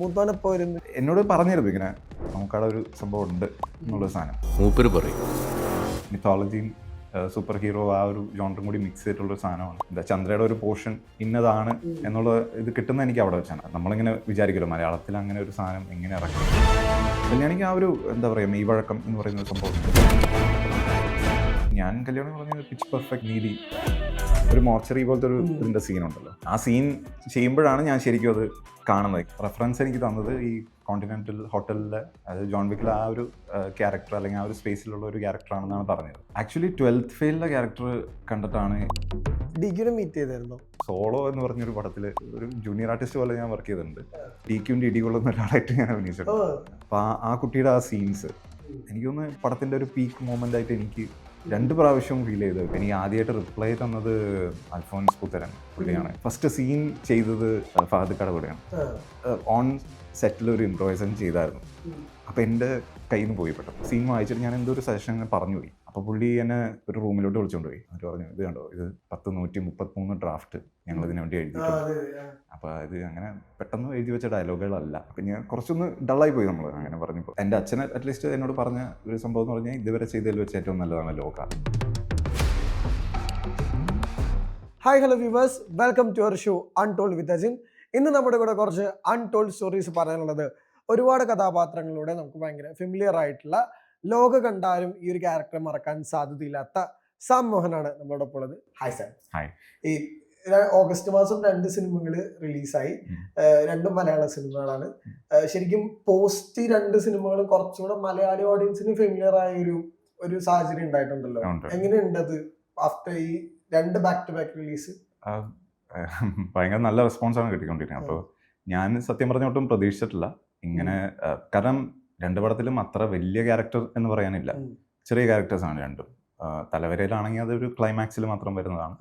മൂത്തോനെപ്പോ വരുന്നു എന്നോട് പറഞ്ഞിരുന്നു ഇങ്ങനെ നമുക്കവിടെ ഒരു സംഭവം ഉണ്ട് എന്നുള്ള സാധനം. മൂപ്പര് പറയും. മിത്തോളജിയും സൂപ്പർ ഹീറോ ആ ഒരു ജോണറും കൂടി മിക്സ് ചെയ്തിട്ടുള്ള ഒരു സാധനമാണ്. എന്താ ചന്ദ്രയുടെ ഒരു പോർഷൻ ഇന്നതാണ് എന്നുള്ള ഇത് കിട്ടുന്ന എനിക്ക് അവിടെ വെച്ചാണ്. നമ്മളിങ്ങനെ വിചാരിക്കുമല്ലോ മലയാളത്തിൽ അങ്ങനെ ഒരു സാധനം എങ്ങനെ ഇറക്കും? കല്യാണിക്ക് ആ ഒരു എന്താ പറയുക മെയ് വഴക്കം എന്ന് പറയുന്ന ഒരു സംഭവം. ഞാൻ കല്യാണം പറഞ്ഞ പിച്ച് പെർഫെക്റ്റ് നീതി ഒരു മോർച്ചറി പോലത്തെ ഒരു ഇതിന്റെ സീനുണ്ടല്ലോ. ആ സീൻ ചെയ്യുമ്പോഴാണ് ഞാൻ ശരിക്കും അത് കാണുന്നത്. റെഫറൻസ് എനിക്ക് തന്നത് ഈ കോണ്ടിനെന്റൽ ഹോട്ടലിലെ അതായത് ജോൺ വിക്കിലെ ആ ഒരു ക്യാരക്ടർ അല്ലെങ്കിൽ ആ ഒരു സ്പേസിലുള്ള ഒരു ക്യാരക്ടറാണെന്നാണ് പറഞ്ഞത്. ആക്ച്വലി ട്വൽത്ത് ഫെയിലിലെ ക്യാരക്ടർ കണ്ടിട്ടാണ് ഡിഗ്രി മീറ്റ് ചെയ്തായിരുന്നു? സോളോ എന്ന് പറഞ്ഞൊരു പടത്തിൽ ഒരു ജൂനിയർ ആർട്ടിസ്റ്റ് പോലെ ഞാൻ വർക്ക് ചെയ്തിട്ടുണ്ട്. ഡിക്കും ക്യൂന്റെ ഇടി കൊള്ളുന്ന ഒരാളായിട്ട് ഞാൻ അഭിനയിച്ചിട്ടുണ്ട്. അപ്പോൾ ആ ആ കുട്ടിയുടെ ആ സീൻസ് എനിക്കൊന്ന് പടത്തിന്റെ ഒരു പീക്ക് മൂമെന്റ് ആയിട്ട് എനിക്ക് രണ്ട് പ്രാവശ്യം ഫീൽ ചെയ്തു. എനിക്ക് ആദ്യമായിട്ട് റിപ്ലൈ തന്നത് അൽഫോൻസ് പുത്തരൻ പുള്ളിയാണ്. ഫസ്റ്റ് സീൻ ചെയ്തത് ഫഹദ് കടവടയാണ് ഓൺ സെറ്റിൽ ഒരു ഇംപ്രവൈസേഷൻ ചെയ്തായിരുന്നു. അപ്പോൾ എന്റെ കയ്യിൽ നിന്ന് പോയി പെട്ടെന്ന് സീൻ വായിച്ചിട്ട് ഞാൻ എന്തോ ഒരു സജഷൻ അങ്ങനെ പറഞ്ഞു പോയി. അപ്പോൾ പുള്ളി എന്നെ ഒരു റൂമിലോട്ട് വിളിച്ചുകൊണ്ട് പോയി. എന്നിട്ട് പറഞ്ഞു ഇത് കണ്ടോ ഇത് പത്ത് നൂറ്റി മുപ്പത്തിമൂന്ന് ഡ്രാഫ്റ്റ് ഞങ്ങൾ ഇതിനു വേണ്ടി എഴുതിയിട്ടുണ്ട്. അപ്പോൾ ഇത് അങ്ങനെ പെട്ടെന്ന് എഴുതി വെച്ച ഡയലോഗുകളല്ല അപ്പം ഞാൻ കുറച്ചൊന്ന് ഡള്ളായി പോയി നമ്മൾ അങ്ങനെ പറഞ്ഞപ്പോൾ എന്റെ അച്ഛൻ അറ്റ്ലീസ്റ്റ് എന്നോട് പറഞ്ഞ ഒരു സംഭവം എന്ന് പറഞ്ഞാൽ ഇതുവരെ ചെയ്തതിൽ വെച്ച് ഏറ്റവും നല്ലതാണ് Lokah. Hi hello viewers welcome to our show Untold with Ajin ഇന്ന് നമ്മുടെ കൂടെ കുറച്ച് അൺടോൾഡ് സ്റ്റോറീസ് പറയാനുള്ളത് ഒരുപാട് കഥാപാത്രങ്ങളിലൂടെ നമുക്ക് ഭയങ്കര ഫെമിലിയർ ആയിട്ടുള്ള ലോക കണ്ടാലും ഈ ഒരു ക്യാരക്ടർ മറക്കാൻ സാധ്യതയില്ലാത്ത സാം മോഹനാണ് നമ്മളോടൊപ്പം ഉള്ളത്. Hi sir. ഈ ഓഗസ്റ്റ് മാസം രണ്ട് സിനിമകൾ റിലീസായി. രണ്ടും മലയാള സിനിമകളാണ് ശരിക്കും പോസ്റ്റ് രണ്ട് സിനിമകളും കുറച്ചുകൂടെ മലയാളി ഓഡിയൻസിന് ഫെമിലിയർ ആയ ഒരു ഒരു സാഹചര്യം ഉണ്ടായിട്ടുണ്ടല്ലോ. ഉണ്ട്. എങ്ങനെയുണ്ട് അത്? ആഫ്റ്റർ ഈ രണ്ട് ബാക്ക് ടു ബാക്ക് റിലീസ് ഭയങ്കര നല്ല റെസ്പോൺസാണ് കിട്ടിക്കൊണ്ടിരിക്കുന്നത്. അപ്പോൾ ഞാൻ സത്യം പറഞ്ഞ ഒട്ടും പ്രതീക്ഷിച്ചിട്ടില്ല. ഇങ്ങനെ കാരണം രണ്ട് പടത്തിലും അത്ര വലിയ ക്യാരക്ടർ എന്ന് പറയാനില്ല. ചെറിയ ചെറിയ ക്യാരക്ടേഴ്സാണ് രണ്ടും. തലവരയിലാണെങ്കിൽ അതൊരു ക്ലൈമാക്സിൽ മാത്രം വരുന്നതാണ്.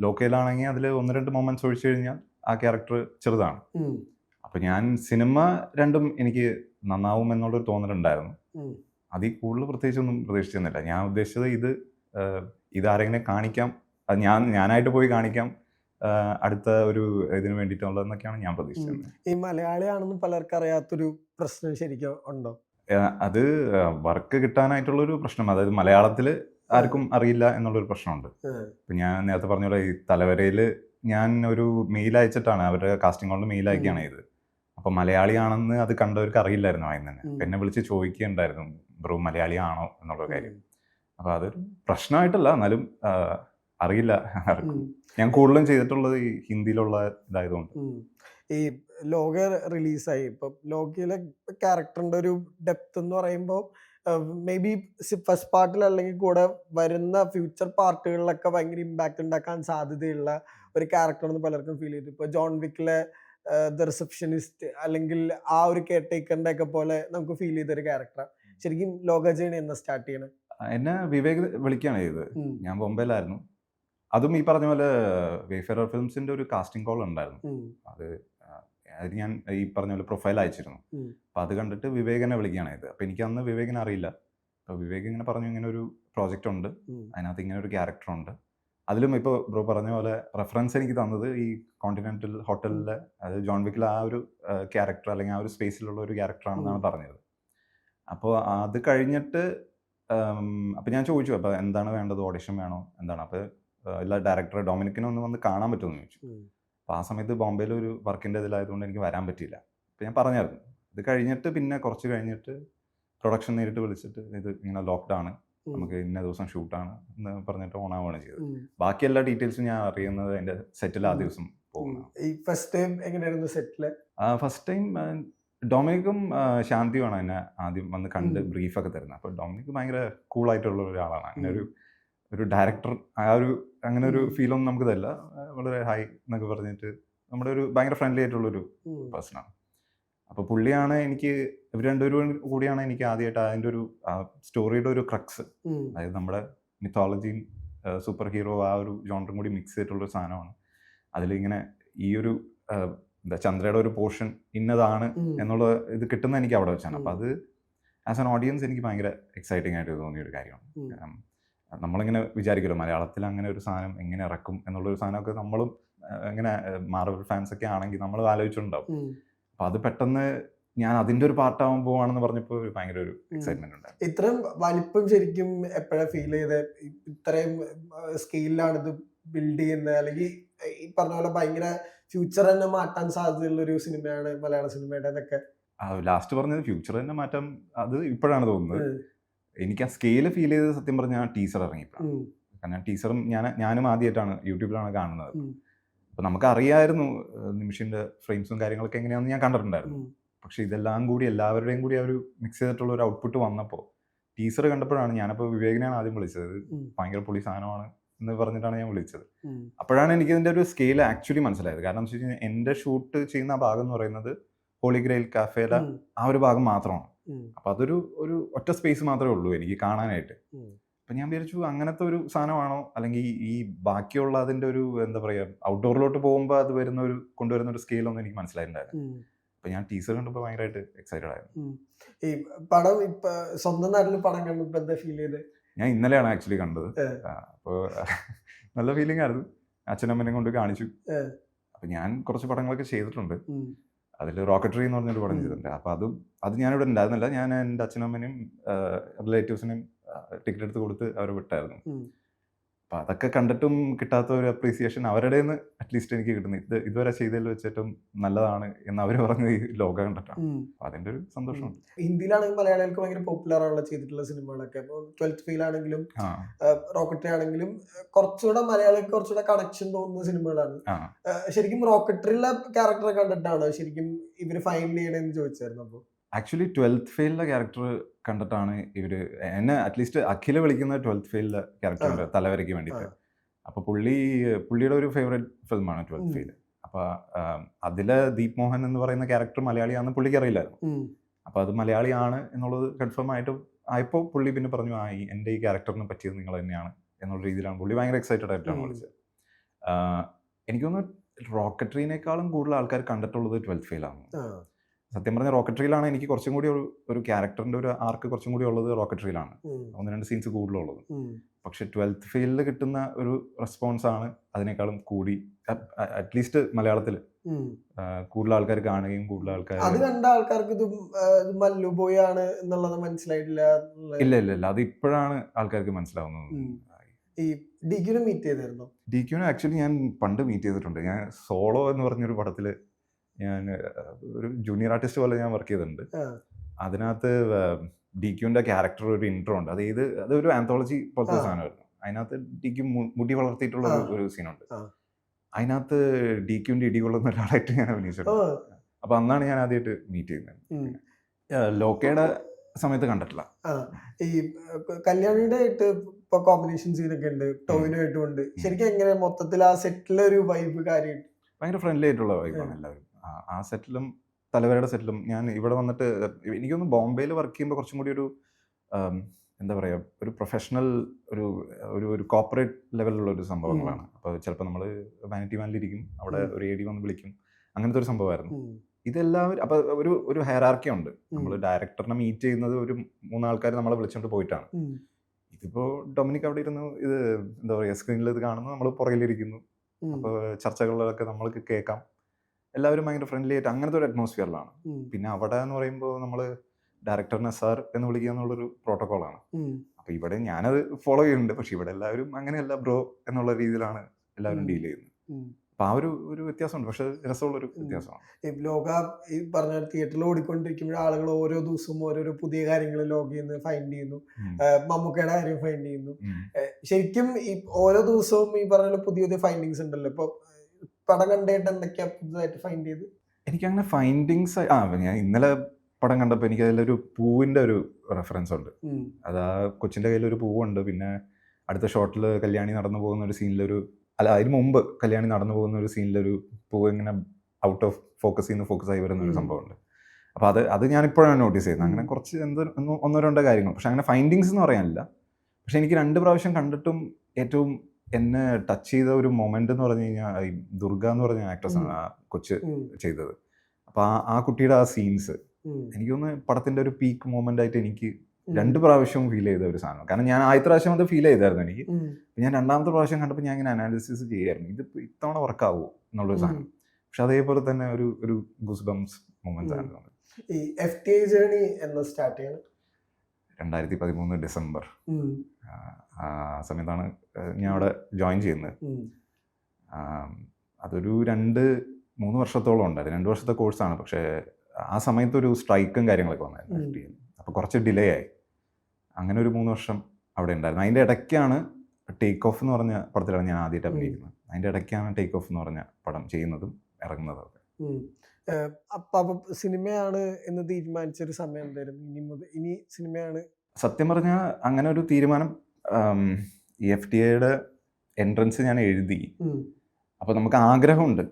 ലോക്കയിലാണെങ്കിൽ അതിൽ ഒന്ന് രണ്ട് മൊമെന്റ്സ് ഒഴിച്ചു കഴിഞ്ഞാൽ ആ ക്യാരക്ടർ ചെറുതാണ്. അപ്പൊ ഞാൻ സിനിമ രണ്ടും എനിക്ക് നന്നാവും എന്നുള്ളൊരു തോന്നലുണ്ടായിരുന്നു. അതിൽ കൂടുതൽ പ്രത്യേകിച്ചൊന്നും പ്രതീക്ഷിച്ചിരുന്നില്ല. ഞാൻ ഉദ്ദേശിച്ചത് ഇത് ഇതാരെങ്കിലും കാണിക്കാം. അത് ഞാൻ ഞാനായിട്ട് പോയി കാണിക്കാം. അടുത്ത ഒരു ഇതിന് വേണ്ടിയിട്ടുള്ളതെന്നൊക്കെയാണ് ഞാൻ പ്രതീക്ഷിക്കുന്നത് ഈ മലയാളിയാണെന്ന് പലർക്കും അറിയാത്തൊരു പ്രശ്നം ശരിക്കും ഉണ്ടോ? അത് വർക്ക് കിട്ടാനായിട്ടുള്ളൊരു പ്രശ്നം. അതായത് മലയാളത്തിൽ ആർക്കും അറിയില്ല എന്നുള്ളൊരു പ്രശ്നമുണ്ട്. ഇപ്പം ഞാൻ നേരത്തെ പറഞ്ഞ പോലെ ഈ തലവരയിൽ ഞാൻ ഒരു മെയിൽ അയച്ചിട്ടാണ് അവരുടെ കാസ്റ്റിംഗ് കൊണ്ട് മെയിൽ അയക്കുകയാണ് ചെയ്തത്. അപ്പോൾ മലയാളിയാണെന്ന് അത് കണ്ടവർക്ക് അറിയില്ലായിരുന്നു ആദ്യം തന്നെ. എന്നെ വിളിച്ച് ചോദിക്കുകയുണ്ടായിരുന്നു ബ്രോ മലയാളിയാണോ? എന്നുള്ള കാര്യം. അപ്പോൾ അതൊരു പ്രശ്നമായിട്ടല്ല എന്നാലും അറിയില്ല ഞാൻ കൂടുതലും ചെയ്തിട്ടുള്ളത് ഈ ഹിന്ദിയിലുള്ള ഇതായതുകൊണ്ട്. ഈ ലോക റിലീസായി. ഇപ്പൊ ലോകയിലെ ക്യാരക്ടറിന്റെ ഒരു ഡെപ്ത് എന്ന് പറയുമ്പോൾ മേ ബി ഫസ്റ്റ് പാർട്ടിൽ അല്ലെങ്കിൽ കൂടെ വരുന്ന ഫ്യൂച്ചർ പാർട്ടുകളിലൊക്കെ ഭയങ്കര ഇമ്പാക്ട് ഉണ്ടാക്കാൻ സാധ്യതയുള്ള ഒരു ക്യാരക്ടർ എന്ന് പലർക്കും ഫീൽ ചെയ്തു. ഇപ്പൊ ജോൺ വിക്കിലെ ദ റിസപ്ഷനിസ്റ്റ് അല്ലെങ്കിൽ ആ ഒരു കെയർടേക്കറിന്റെ ഒക്കെ പോലെ നമുക്ക് ഫീൽ ചെയ്ത ഒരു ക്യാരക്ടർ ശരിക്കും ലോക ജേണി എന്ന് സ്റ്റാർട്ട് ചെയ്യണേ. എന്നെ വിവേക് വിളിക്കുകയാണ് ചെയ്തത്. ഞാൻ ബോംബെയിലായിരുന്നു. അതും ഈ പറഞ്ഞ പോലെ വേഫെയർ ഫിലിംസിന്റെ ഒരു കാസ്റ്റിംഗ് കോൾ ഉണ്ടായിരുന്നു. അത് അതിന് അത് ഞാൻ ഈ പറഞ്ഞ പോലെ പ്രൊഫൈൽ അയച്ചിരുന്നു. അപ്പം അപ്പോൾ അത് കണ്ടിട്ട് വിവേകനെ വിളിക്കുകയാണ് ഇത് അപ്പോൾ എനിക്ക് അന്ന് വിവേകനെ അറിയില്ല. അപ്പോൾ വിവേക് ഇങ്ങനെ പറഞ്ഞു ഇങ്ങനെ ഒരു പ്രോജക്റ്റ് ഉണ്ട്. അതിനകത്ത് ഇങ്ങനെ ഒരു ക്യാരക്ടർ ഉണ്ട്. അതിലും ഇപ്പോൾ ബ്രോ പറഞ്ഞ പോലെ റെഫറൻസ് എനിക്ക് തന്നത് ഈ കോണ്ടിനെന്റൽ ഹോട്ടലിലെ അതായത് ജോൺ വിക്കിലെ ആ ഒരു ക്യാരക്ടർ അല്ലെങ്കിൽ ആ ഒരു സ്പേസിലുള്ള ഒരു ക്യാരക്ടറാണെന്നാണ് പറഞ്ഞത്. അപ്പോൾ അത് കഴിഞ്ഞിട്ട് അപ്പം ഞാൻ ചോദിച്ചു അപ്പോൾ എന്താണ് വേണ്ടത്? ഓഡിഷൻ വേണോ? എന്താണ്? അപ്പോൾ എല്ലാ ഡയറക്ടർ ഡൊമിനിക്കിനെ ഒന്ന് വന്ന് കാണാൻ പറ്റുമെന്ന് ചോദിച്ചു. അപ്പോൾ ആ സമയത്ത് ബോംബെയിൽ ഒരു വർക്കിന്റെ ഇതിലായതുകൊണ്ട് എനിക്ക് വരാൻ പറ്റിയില്ല. അപ്പോൾ ഞാൻ പറഞ്ഞായിരുന്നു ഇത് കഴിഞ്ഞിട്ട് പിന്നെ കുറച്ച് കഴിഞ്ഞിട്ട് പ്രൊഡക്ഷൻ നേരിട്ട് വിളിച്ചിട്ട് ഇത് ഇങ്ങനെ ലോക്ക്ഡൗൺ ആണ്. നമുക്ക് ഇന്ന ദിവസം ഷൂട്ടാണ് എന്ന് പറഞ്ഞിട്ട് ഓണാവാണ് ചെയ്തത്. ബാക്കി എല്ലാ ഡീറ്റെയിൽസും ഞാൻ അറിയുന്നത് എന്റെ സെറ്റിൽ ആ ദിവസം ഈ ഫസ്റ്റ് ടൈം എങ്ങനെയായിരുന്നു സെറ്റിൽ ഫസ്റ്റ് ടൈം ഡൊമിനിക്കും ശാന്തിയുമാണ് എന്നെ ആദ്യം വന്ന് കണ്ട്. ബ്രീഫൊക്കെ തരുന്നത്. അപ്പോൾ ഡൊമിനിക്ക് ഭയങ്കര കൂളായിട്ടുള്ള ഒരാളാണ്. അങ്ങനെ ഒരു ഒരു ഡയറക്ടർ ആ ഒരു അങ്ങനെ ഒരു ഫീൽ ഫീലൊന്നും നമുക്ക് തരില്ല വളരെ ഹൈ എന്നൊക്കെ പറഞ്ഞിട്ട് നമ്മുടെ ഒരു ഭയങ്കര ഫ്രണ്ട്ലി ആയിട്ടുള്ളൊരു. പേഴ്സണാണ് അപ്പോൾ പുള്ളിയാണ് എനിക്ക് ഇവർ രണ്ടുപേരും കൂടിയാണ് എനിക്ക് ആദ്യമായിട്ട് അതിന്റെ ഒരു സ്റ്റോറിയുടെ ഒരു ക്രക്സ് അതായത് നമ്മുടെ മിത്തോളജിയും സൂപ്പർ ഹീറോ ആ ഒരു ജോണറും കൂടി മിക്സ് ചെയ്തിട്ടുള്ളൊരു സാധനമാണ്. അതിലിങ്ങനെ ഈ ഒരു എന്താ ചന്ദ്രയുടെ ഒരു പോർഷൻ ഇന്നതാണ്. എന്നുള്ള ഇത് കിട്ടുന്ന എനിക്ക് അവിടെ വെച്ചാണ്. അപ്പോൾ അത് ആസ് ആൻ ഓഡിയൻസ് എനിക്ക് ഭയങ്കര എക്സൈറ്റിംഗ് ആയിട്ട് തോന്നിയ ഒരു കാര്യമാണ്. നമ്മളിങ്ങനെ വിചാരിക്കുമല്ലോ? മലയാളത്തിൽ അങ്ങനെ ഒരു സാധനം എങ്ങനെ ഇറക്കും എന്നുള്ളൊരു സാധനമൊക്കെ നമ്മളും ഇങ്ങനെ മാർവൽ ഫാൻസ് ഒക്കെ ആണെങ്കിൽ നമ്മൾ ആലോചിച്ചിട്ടുണ്ടാവും. അപ്പൊ അത് പെട്ടെന്ന് ഞാൻ അതിന്റെ ഒരു പാർട്ടാവാൻ പോവാണെന്ന് പറഞ്ഞപ്പോൾ ഭയങ്കര ഒരു എക്സൈറ്റ്മെന്റ് ഉണ്ട് ഇത്രയും വലിപ്പം ശരിക്കും എപ്പോഴാ ഫീൽ ചെയ്ത്? ഇത്രയും സ്കെയിലാണ് ഇത് ബിൽഡ് ചെയ്യുന്നത്? അല്ലെങ്കിൽ ഈ പറഞ്ഞ പോലെ ഭയങ്കര ഫ്യൂച്ചർ തന്നെ മാറ്റാൻ സാധ്യതയുള്ള ഒരു സിനിമയാണ് മലയാള സിനിമയുടെ എന്നൊക്കെ ലാസ്റ്റ് പറഞ്ഞത് ഫ്യൂച്ചർ തന്നെ മാറ്റാൻ അത് ഇപ്പോഴാണ് തോന്നുന്നത്. എനിക്ക് ആ സ്കെയിൽ ഫീൽ ചെയ്തത് സത്യം പറഞ്ഞാൽ ടീസർ ഇറങ്ങിയപ്പോഴാണ്. ഉം. കാരണം ടീച്ചറും ഞാൻ ഞാനും ആദ്യമായിട്ടാണ് യൂട്യൂബിലാണ് കാണുന്നത്. അപ്പൊ നമുക്ക് അറിയായിരുന്നു നിമിഷിന്റെ ഫ്രെയിംസും കാര്യങ്ങളൊക്കെ എങ്ങനെയാണെന്ന് ഞാൻ കണ്ടിട്ടുണ്ടായിരുന്നു. പക്ഷെ ഇതെല്ലാം കൂടി എല്ലാവരുടെയും കൂടി ആ ഒരു മിക്സ് ചെയ്തിട്ടുള്ള ഒരു ഔട്ട്പുട്ട് വന്നപ്പോൾ ടീച്ചർ കണ്ടപ്പോഴാണ് ഞാനപ്പോൾ വിവേകിനെയാണ് ആദ്യം വിളിച്ചത്. ഭയങ്കര പൊളി സാധനമാണ് എന്ന് പറഞ്ഞിട്ടാണ് ഞാൻ വിളിച്ചത്. അപ്പോഴാണ് എനിക്ക് ഇതിന്റെ ഒരു സ്കെയിൽ ആക്ച്വലി മനസ്സിലായത്. കാരണം എന്താ വെച്ച് കഴിഞ്ഞാൽ എന്റെ ഷൂട്ട് ചെയ്യുന്ന ആ ഭാഗം എന്ന് പറയുന്നത് ഹോളിഗ്രൈൽ കാഫേല ആ ഒരു ഭാഗം മാത്രമാണ്. അപ്പൊ അതൊരു ഒരു ഒറ്റ സ്പേസ് മാത്രമേ ഉള്ളൂ എനിക്ക് കാണാനായിട്ട്. അപ്പൊ ഞാൻ വിചാരിച്ചു അങ്ങനത്തെ ഒരു സാധനമാണോ? അല്ലെങ്കിൽ ഈ- ബാക്കിയുള്ള അതിന്റെ ഒരു എന്താ പറയാ ഔട്ട്ഡോറിലോട്ട് പോകുമ്പോൾ അത് വരുന്ന ഒരു കൊണ്ടുവരുന്ന ഒരു സ്കെയിൽ ഒന്നും എനിക്ക് മനസ്സിലായിട്ടുണ്ടായിരുന്നു. അപ്പൊ ഞാൻ ടീച്ചർ കണ്ടപ്പോൾ ഭയങ്കരമായിട്ട് എക്സൈറ്റഡ് ആയിരുന്നു. ഈ പടം ഇപ്പൊ സ്വന്തം നാട്ടിൽ പടം കണ്ടപ്പോ എന്താ ഫീൽ ചെയ്ത്? ഞാൻ ഇന്നലെയാണ് ആക്ച്വലി കണ്ടത്. അപ്പൊ അപ്പോൾ നല്ല ഫീലിംഗ് ആയിരുന്നു. അച്ഛനമ്മനെ കൊണ്ട് കാണിച്ചു. അപ്പൊ ഞാൻ കുറച്ച് പടങ്ങളൊക്കെ ചെയ്തിട്ടുണ്ട്. അതിൽ റോക്കറ്ററി എന്ന് പറഞ്ഞൊരു പടം. ചെയ്തിട്ടുണ്ട് അപ്പോൾ അതും അത് ഞാനിവിടെ ഉണ്ടായിരുന്നില്ല ഞാൻ എന്റെ അച്ഛനമ്മനെയും റിലേറ്റീവ്സിനെയും ടിക്കറ്റ് എടുത്ത് കൊടുത്ത് അവർ വിട്ടായിരുന്നു. അപ്പം അതൊക്കെ കണ്ടിട്ടും കിട്ടാത്ത ഒരു അപ്രീസിയേഷൻ അവരുടെ നിന്ന് അറ്റ്ലീസ്റ്റ് എനിക്ക് കിട്ടുന്നു. ഇത് ഇതുവരെ ചെയ്തതിൽ വെച്ചിട്ടും നല്ലതാണ് എന്ന് അവർ പറഞ്ഞ ഈ ലോകം കണ്ടിട്ടാണ്. അപ്പം അതിന്റെ ഒരു സന്തോഷമുണ്ട്. ഹിന്ദിയിലാണെങ്കിൽ മലയാളികൾക്ക് ഭയങ്കര പോപ്പുലർ ആണല്ലോ ചെയ്തിട്ടുള്ള സിനിമകളൊക്കെ. അപ്പോൾ ട്വൽത്ത് ഫെയിൽ ആണെങ്കിലും റോക്കറ്ററി ആണെങ്കിലും കുറച്ചുകൂടെ മലയാളികൾക്ക് കുറച്ചുകൂടെ കണക്ഷൻ തോന്നുന്ന സിനിമകളാണ്. ശരിക്കും റോക്കറ്ററിയിലെ ക്യാരക്ടറെ കണ്ടിട്ടാണ് ശരിക്കും ഇവർ ഫൈൻഡ് ചെയ്യണമെന്ന് ചോദിച്ചായിരുന്നു അപ്പോൾ ആക്ച്വലി ട്വൽത്ത് ഫെയിലിലെ ക്യാരക്ടർ കണ്ടിട്ടാണ് ഇവർ എന്നെ അറ്റ്ലീസ്റ്റ് അഖില വിളിക്കുന്ന ട്വൽത്ത് ഫെയിലിലെ ക്യാരക്ടറിന്റെ തലവരയ്ക്ക് വേണ്ടിയിട്ട്. അപ്പോൾ പുള്ളി പുള്ളിയുടെ ഒരു ഫേവറേറ്റ് ഫിലിമാണ് ട്വൽത്ത്. ഫെയിൽ അപ്പോൾ അതിലെ ദീപ് മോഹൻ എന്ന് പറയുന്ന ക്യാരക്ടർ മലയാളിയാണെന്ന് പുള്ളിക്ക് അറിയില്ലായിരുന്നു. അപ്പോൾ അത് മലയാളിയാണ് എന്നുള്ളത് കൺഫേം ആയിട്ട് ആയപ്പോൾ പുള്ളി പിന്നെ പറഞ്ഞു ആ ഈ എന്റെ ഈ ക്യാരക്ടറിനെ പറ്റിയത് നിങ്ങൾ തന്നെയാണ് എന്നുള്ള രീതിയിലാണ് പുള്ളി ഭയങ്കര എക്സൈറ്റഡ് ആയിട്ടാണ്. വിളിച്ചത്. എനിക്കൊന്ന് എനിക്ക് തോന്നുന്നു റോക്കറ്ററിനേക്കാളും കൂടുതൽ ആൾക്കാർ കണ്ടിട്ടുള്ളത് ട്വൽത്ത് ഫെയിലാണ് സത്യം പറഞ്ഞ റോക്കറ്ററിയിലാണ് എനിക്ക് കുറച്ചും കൂടി ഒരു ക്യാരക്ടറിന്റെ ഒരു ആർക്ക് കുറച്ചും കൂടി ഉള്ളത് റോക്കറ്ററിയിലാണ് ഒന്ന് രണ്ട് സീൻസ് കൂടുതലുള്ളത്. പക്ഷെ ട്വൽത്ത് ഫെയിലിൽ കിട്ടുന്ന ഒരു റെസ്പോൺസ് ആണ് അതിനേക്കാളും കൂടി അറ്റ്ലീസ്റ്റ് മലയാളത്തിൽ കൂടുതൽ ആൾക്കാർ കാണുകയും കൂടുതൽ ആൾക്കാർ അത് കണ്ട ആൾക്കാർക്ക് ഇത് മല്ലു ബോയ് എന്നുള്ളത് മനസ്സിലായിട്ടില്ല ഇല്ല ഇല്ല ഇല്ല. അത് ഇപ്പോഴാണ് ആൾക്കാർക്ക് മനസ്സിലാവുന്നത്. ഈ ഡിക്യൂനെ മീറ്റ് ചെയ്തായിരുന്നു? ഡി ക്യൂനെ ആക്ച്വലി ഞാൻ പണ്ട് മീറ്റ് ചെയ്തിട്ടുണ്ട്. ഞാൻ സോളോ എന്ന് പറഞ്ഞൊരു പടത്തിൽ ഞാൻ ഒരു ജൂനിയർ ആർട്ടിസ്റ്റ് പോലെ ഞാൻ വർക്ക് ചെയ്തിട്ടുണ്ട്. അതിനകത്ത് ഡി ക്യൂന്റെ ക്യാരക്ടർ ഒരു ഇൻട്രോ ഉണ്ട്. അത് ഏത് അതൊരു ആന്തോളജി പോലത്തെ. സാധനമായിരുന്നു. അതിനകത്ത് ഡി ക്യൂ മുടി വളർത്തിയിട്ടുള്ള ഒരു-. ഒരു സീനുണ്ട്. അതിനകത്ത് ഡി ക്യൂന്റെ ഇടികൊള്ളുന്ന ഒരാളായിട്ട് ഞാൻ അഭിനയിച്ചിട്ടുണ്ട്. അപ്പോൾ അപ്പൊ അന്നാണ് ഞാൻ ആദ്യമായിട്ട് മീറ്റ് ചെയ്യുന്നത്. ലോക്കയുടെ സമയത്ത് കണ്ടിട്ടില്ല. ഈ കല്യാണിയുടെ ആയിട്ട് ഇപ്പൊ കോമ്പിനേഷൻ സീനൊക്കെ ഉണ്ട്. ടോവിനോ ആയിട്ടും ഉണ്ട് ശരിക്കും എങ്ങനെ മൊത്തത്തിൽ ആ സെറ്റിലെ ഒരു വൈബ് കാര്യമായിട്ട്? ഭയങ്കര ഫ്രണ്ട്ലി ആയിട്ടുള്ള വൈബാണ് എല്ലാവരും. ആ- സെറ്റിലും തലവരയുടെ സെറ്റിലും ഞാൻ ഇവിടെ വന്നിട്ട് എനിക്കൊന്ന് ബോംബെയിൽ വർക്ക് ചെയ്യുമ്പോൾ കുറച്ചും കൂടി ഒരു എന്താ പറയുക ഒരു പ്രൊഫഷണൽ ഒരു ഒരു ഒരു കോപ്പറേറ്റ് ലെവലിലുള്ള ഒരു സംഭവങ്ങളാണ്. അപ്പോൾ ചിലപ്പോൾ നമ്മൾ വാനിറ്റി വാനിലിരിക്കും അവിടെ ഒരു എ ഡി വന്ന് വിളിക്കും. അങ്ങനത്തെ ഒരു സംഭവമായിരുന്നു. ഇതെല്ലാവരും അപ്പോൾ ഒരു ഒരു ഹയറാർക്കി ഉണ്ട്. നമ്മൾ ഡയറക്ടറിനെ മീറ്റ് ചെയ്യുന്നത് ഒരു മൂന്നാൾക്കാർ നമ്മളെ വിളിച്ചുകൊണ്ട് പോയിട്ടാണ്. ഇതിപ്പോൾ ഡൊമിനിക് അവിടെ ഇരുന്ന് ഇത് എന്താ പറയുക സ്ക്രീനിൽ ഇത് കാണുന്നു നമ്മൾ പുറകിലിരിക്കുന്നു. അപ്പോൾ ചർച്ചകളിലൊക്കെ നമ്മൾക്ക് കേൾക്കാം. എല്ലാവരും ഭയങ്കര ഫ്രണ്ട്ലി ആയിട്ട് അങ്ങനത്തെ ഒരു അറ്റ്മോസ്ഫിയറിലാണ് പിന്നെ അവിടെ എന്ന് പറയുമ്പോൾ നമ്മൾ ഡയറക്ടറിനെ സാർ എന്ന് വിളിക്കുക എന്നുള്ളൊരു പ്രോട്ടോക്കോളാണ് അപ്പൊ ഇവിടെ ഞാനത് ഫോളോ ചെയ്യുന്നുണ്ട്. പക്ഷെ ഇവിടെ എല്ലാവരും അങ്ങനെയല്ല ബ്രോ എന്നുള്ള രീതിയിലാണ് എല്ലാവരും ഡീൽ ചെയ്യുന്നത്. അപ്പൊ ആ ഒരു ഒരു വ്യത്യാസമുണ്ട്. പക്ഷെ രസമുള്ളൊരു ഒരു വ്യത്യാസമാണ്. ഈ ലോക ഈ പറഞ്ഞ തിയേറ്ററിൽ ഓടിക്കൊണ്ടിരിക്കുമ്പോൾ ആളുകൾ ഓരോ ദിവസവും ഓരോരോ പുതിയ കാര്യങ്ങൾ ലോഗ് ചെയ്യുന്നു ഫൈൻഡ് ചെയ്യുന്നു. മമ്മൂക്കയുടെ കാര്യം ഫൈൻഡ് ചെയ്യുന്നു. ശരിക്കും ഈ ഓരോ ദിവസവും ഈ പറഞ്ഞ പുതിയ പുതിയ ഫൈൻഡിങ്സ് ഉണ്ടല്ലോ. ഇപ്പൊ പടം കണ്ടിട്ട് എന്തൊക്കെയാ പുതുതായിട്ട് ഫൈൻഡ് ചെയ്ത്? എനിക്കങ്ങനെ ഫൈൻഡിങ്സ് ആ ഞാൻ ഇന്നലെ പടം കണ്ടപ്പോൾ എനിക്ക് അതിലൊരു പൂവിന്റെ ഒരു റെഫറൻസ് ഉണ്ട്. അത് ആ കൊച്ചിന്റെ കയ്യിൽ ഒരു പൂവുണ്ട്. പിന്നെ അടുത്ത ഷോട്ടിൽ കല്യാണി നടന്നു പോകുന്ന ഒരു സീനിലൊരു അല്ല അതിന് മുമ്പ് കല്യാണി നടന്നു പോകുന്ന ഒരു സീനിലൊരു പൂവ് ഇങ്ങനെ ഔട്ട് ഓഫ് ഫോക്കസ് ചെയ്യുന്ന ഫോക്കസ് ആയി വരുന്ന ഒരു. സംഭവമുണ്ട് അപ്പോൾ അത് അത് ഞാൻ ഇപ്പോഴാണ് നോട്ടീസ് ചെയ്യുന്നത്. അങ്ങനെ കുറച്ച് എന്തോ ഒന്നോ രണ്ടോ കാര്യങ്ങൾ. പക്ഷെ അങ്ങനെ ഫൈൻഡിങ്സ് എന്ന് പറയാനില്ല. പക്ഷെ എനിക്ക് രണ്ട് പ്രാവശ്യം കണ്ടിട്ടും ഏറ്റവും എന്നെ ടച്ച് ചെയ്ത ഒരു മൊമെന്റ് എന്ന് പറഞ്ഞു കഴിഞ്ഞാൽ ഈ ദുർഗ എന്ന് പറഞ്ഞ ആക്ട്രസ് ആണ് ആ കൊച്ച് ചെയ്തത്. അപ്പൊ ആ ആ കുട്ടിയുടെ ആ സീൻസ്. എനിക്ക് തോന്നുന്നു പടത്തിന്റെ ഒരു പീക്ക് മൊമെന്റ് ആയിട്ട് എനിക്ക് രണ്ട് പ്രാവശ്യം ഫീൽ ചെയ്ത ഒരു സാധനം കാരണം ഞാൻ ആദ്യത്തെ പ്രാവശ്യം അത് ഫീൽ ചെയ്തായിരുന്നു എനിക്ക്. ഞാൻ രണ്ടാമത്തെ പ്രാവശ്യം കണ്ടപ്പോൾ ഞാൻ ഇങ്ങനെ അനാലിസിസ് ചെയ്യായിരുന്നു. ഇത് ഇത്തവണ വർക്കാവോ എന്നുള്ളൊരു. സാധനം. പക്ഷെ അതേപോലെ തന്നെ ഒരു ഒരു ഗുസ് ബംസ് മൊമെന്റ്സ് ഉം. ആയിരുന്നു ഈ എഫ് ടി ഐ ജേണി എന്ന് സ്റ്റാർട്ട് ചെയ്യണം. രണ്ടായിരത്തി പതിമൂന്ന് ഡിസംബർ ആ, സമയത്താണ് ഞാൻ അവിടെ ജോയിൻ ചെയ്യുന്നത്. അതൊരു രണ്ട് മൂന്ന് വർഷത്തോളം ഉണ്ടായിരുന്നു രണ്ട് വർഷത്തെ കോഴ്സാണ്. പക്ഷേ ആ സമയത്ത് ഒരു സ്ട്രൈക്കും കാര്യങ്ങളൊക്കെ വന്നായിരുന്നു ഉം. എഫ് ടി അപ്പോൾ കുറച്ച് ഡിലേ ആയി. അങ്ങനെ ഒരു മൂന്ന് വർഷം അവിടെ ഉണ്ടായിരുന്നു. അതിന്റെ ഇടയ്ക്കാണ് ടേക്ക് ഓഫ് എന്ന് പറഞ്ഞ പടത്തിലാണ് ഞാൻ ആദ്യമായിട്ട്. അഭിനയിക്കുന്നത്. അതിന്റെ ഇടയ്ക്കാണ് ടേക്ക് ഓഫ് എന്ന് പറഞ്ഞ പടം ചെയ്യുന്നതും ഇറങ്ങുന്നതും അപ്പൊ സിനിമയാണ് എന്ന് തീരുമാനിച്ച ഒരു സമയം എന്തായിരുന്നു ഇനി മുതൽ ഇനി സിനിമയാണ്? സത്യം പറഞ്ഞാൽ അങ്ങനെ ഒരു തീരുമാനം എഫ് ടി എയുടെ എൻട്രൻസ് ഞാൻ എഴുതി. അപ്പൊ അപ്പോൾ നമുക്ക് ആഗ്രഹമുണ്ട്.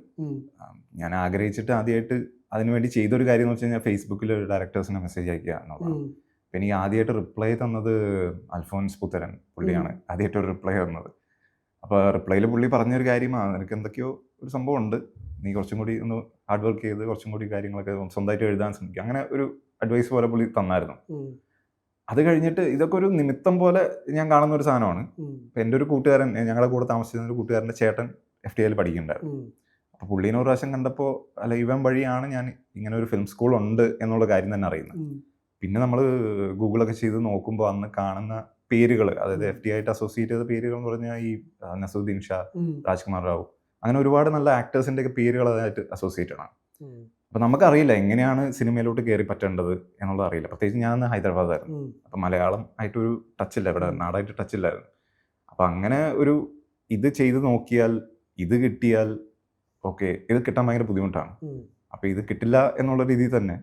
ഞാൻ ആഗ്രഹിച്ചിട്ട് ആദ്യമായിട്ട് അതിനുവേണ്ടി ചെയ്തൊരു കാര്യം എന്ന് വെച്ച് കഴിഞ്ഞാൽ ഫേസ്ബുക്കിൽ ഡയറക്ടേഴ്സിനെ മെസ്സേജ് അയക്കുക എന്നുള്ളതാണ്. ഉം, അപ്പം എനിക്ക് ആദ്യമായിട്ട് റിപ്ലൈ തന്നത് അൽഫോൻസ് പുത്തരൻ പുള്ളിയാണ്. ആദ്യമായിട്ട് ഒരു റിപ്ലൈ തന്നത്. അപ്പോൾ റിപ്ലൈയിൽ പുള്ളി പറഞ്ഞൊരു കാര്യമാണ് നിനക്ക് എന്തൊക്കെയോ ഒരു സംഭവം ഉണ്ട് നീ കുറച്ചും കൂടി ഒന്ന് ഹാർഡ് വർക്ക് ചെയ്ത് കുറച്ചും കൂടി കാര്യങ്ങളൊക്കെ സ്വന്തമായിട്ട് എഴുതാൻ ശ്രമിക്കുക. അങ്ങനെ ഒരു അഡ്വൈസ് പോലെ പുള്ളി തന്നായിരുന്നു. അത് കഴിഞ്ഞിട്ട് ഇതൊക്കെ ഒരു നിമിത്തം പോലെ ഞാൻ കാണുന്ന ഒരു സാധനമാണ്. എന്റെ ഒരു കൂട്ടുകാരൻ ഞങ്ങളുടെ കൂടെ താമസിച്ചിരുന്ന ഒരു കൂട്ടുകാരന്റെ ചേട്ടൻ എഫ് ടി ഐയിൽ പഠിക്കുന്നുണ്ടായിരുന്നു. അപ്പോൾ പുള്ളീനെ ഒരു പ്രാവശ്യം കണ്ടപ്പോൾ അല്ല ഇവൻ വഴിയാണ് ഞാൻ ഇങ്ങനെ ഒരു ഫിലിം സ്കൂൾ ഉണ്ട് എന്നുള്ള കാര്യം തന്നെ അറിയുന്നത്. പിന്നെ നമ്മൾ ഗൂഗിളൊക്കെ ചെയ്ത് നോക്കുമ്പോൾ അന്ന് കാണുന്ന പേരുകൾ അതായത് എഫ് ടി ആയിട്ട് അസോസിയേറ്റ് ചെയ്ത പേരുകൾ എന്ന് പറഞ്ഞാൽ ഈ നസുദ്ദീൻ നസറുദ്ദീൻ ഷാ രാജ്കുമാർ റാവു. അങ്ങനെ ഒരുപാട് നല്ല ആക്ടേഴ്സിന്റെ ഒക്കെ പേരുകൾ അതായിട്ട് അസോസിയേറ്റഡ് ആണ്. അപ്പൊ നമുക്കറിയില്ല എങ്ങനെയാണ് സിനിമയിലോട്ട് കയറി പറ്റേണ്ടത് എന്നുള്ളത് അറിയില്ല. പ്രത്യേകിച്ച് ഞാൻ ഹൈദരാബാദായിരുന്നു അപ്പൊ മലയാളം ആയിട്ടൊരു ടച്ച് ഇല്ല ഇവിടെ. നാടായിട്ട് ടച്ച് ഇല്ലായിരുന്നു. അപ്പം അങ്ങനെ ഒരു ഇത് ചെയ്ത് നോക്കിയാൽ ഇത് കിട്ടിയാൽ ഓക്കെ ഇത് കിട്ടാൻ ഭയങ്കര ബുദ്ധിമുട്ടാണ്. അപ്പൊ ഇത് കിട്ടില്ല എന്നുള്ള രീതിയിൽ തന്നെ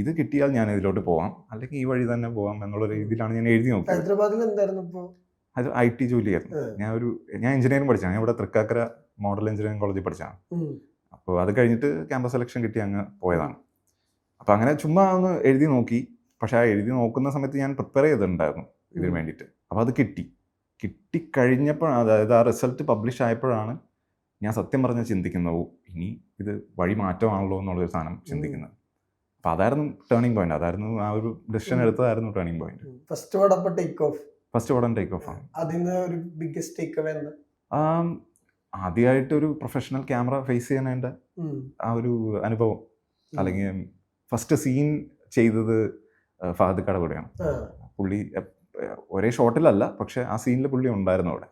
ഇത് കിട്ടിയാൽ ഞാൻ ഇതിലോട്ട് പോവാം. അല്ലെങ്കിൽ ഈ വഴി തന്നെ പോവാം എന്നുള്ള രീതിയിലാണ് ഞാൻ എഴുതി നോക്കുന്നത് ഹൈദരാബാദിൽ എന്തായിരുന്നു അത് ഐ ടി ജോലിയായിരുന്നു ഞാൻ ഒരു ഞാൻ എഞ്ചിനീയറിംഗ് പഠിച്ചാണ് ഞാൻ ഇവിടെ തൃക്കാക്കര മോഡൽ എഞ്ചിനീയറിംഗ് കോളേജിൽ പഠിച്ചാണ്. അപ്പോൾ അത് കഴിഞ്ഞിട്ട് ക്യാമ്പസ് സെലക്ഷൻ കിട്ടി അങ്ങ് പോയതാണ്. അപ്പോൾ അങ്ങനെ ചുമ്മാ ഒന്ന് എഴുതി നോക്കി. പക്ഷേ ആ എഴുതി നോക്കുന്ന സമയത്ത് ഞാൻ പ്രിപ്പയർ ചെയ്തിട്ടുണ്ടായിരുന്നു ഇതിന്. വേണ്ടിയിട്ട്. അപ്പോൾ അത് കിട്ടി. കിട്ടിക്കഴിഞ്ഞപ്പോഴാണ് അതായത് ആ റിസൾട്ട് പബ്ലിഷ് ആയപ്പോഴാണ് ഞാൻ സത്യം പറഞ്ഞാൽ ചിന്തിക്കുന്നത് ഇനി ഇത് വഴി മാറ്റമാണല്ലോ എന്നുള്ളൊരു സാധനം ചിന്തിക്കുന്നത്. അപ്പം അതായിരുന്നു ടേണിംഗ് പോയിന്റ് അതായിരുന്നു ആ ഒരു decision എടുത്തതായിരുന്നു turning point. First take off. First take off ആണ്. ഒരു ബിഗ്ഗസ്റ്റ് ടേക്ക് അവേ ആദ്യമായിട്ട് ഒരു പ്രൊഫഷണൽ ക്യാമറ ഫേസ് ചെയ്യാനായിട്ട് ആ ഒരു അനുഭവം. അല്ലെങ്കിൽ ഫസ്റ്റ് സീൻ ചെയ്തത് ഫഹദ് കടകൂടെയാണ് പുള്ളി ഒരേ ഷോട്ടിലല്ല പക്ഷെ ആ സീനിൽ പുള്ളി ഉണ്ടായിരുന്നു അവിടെ.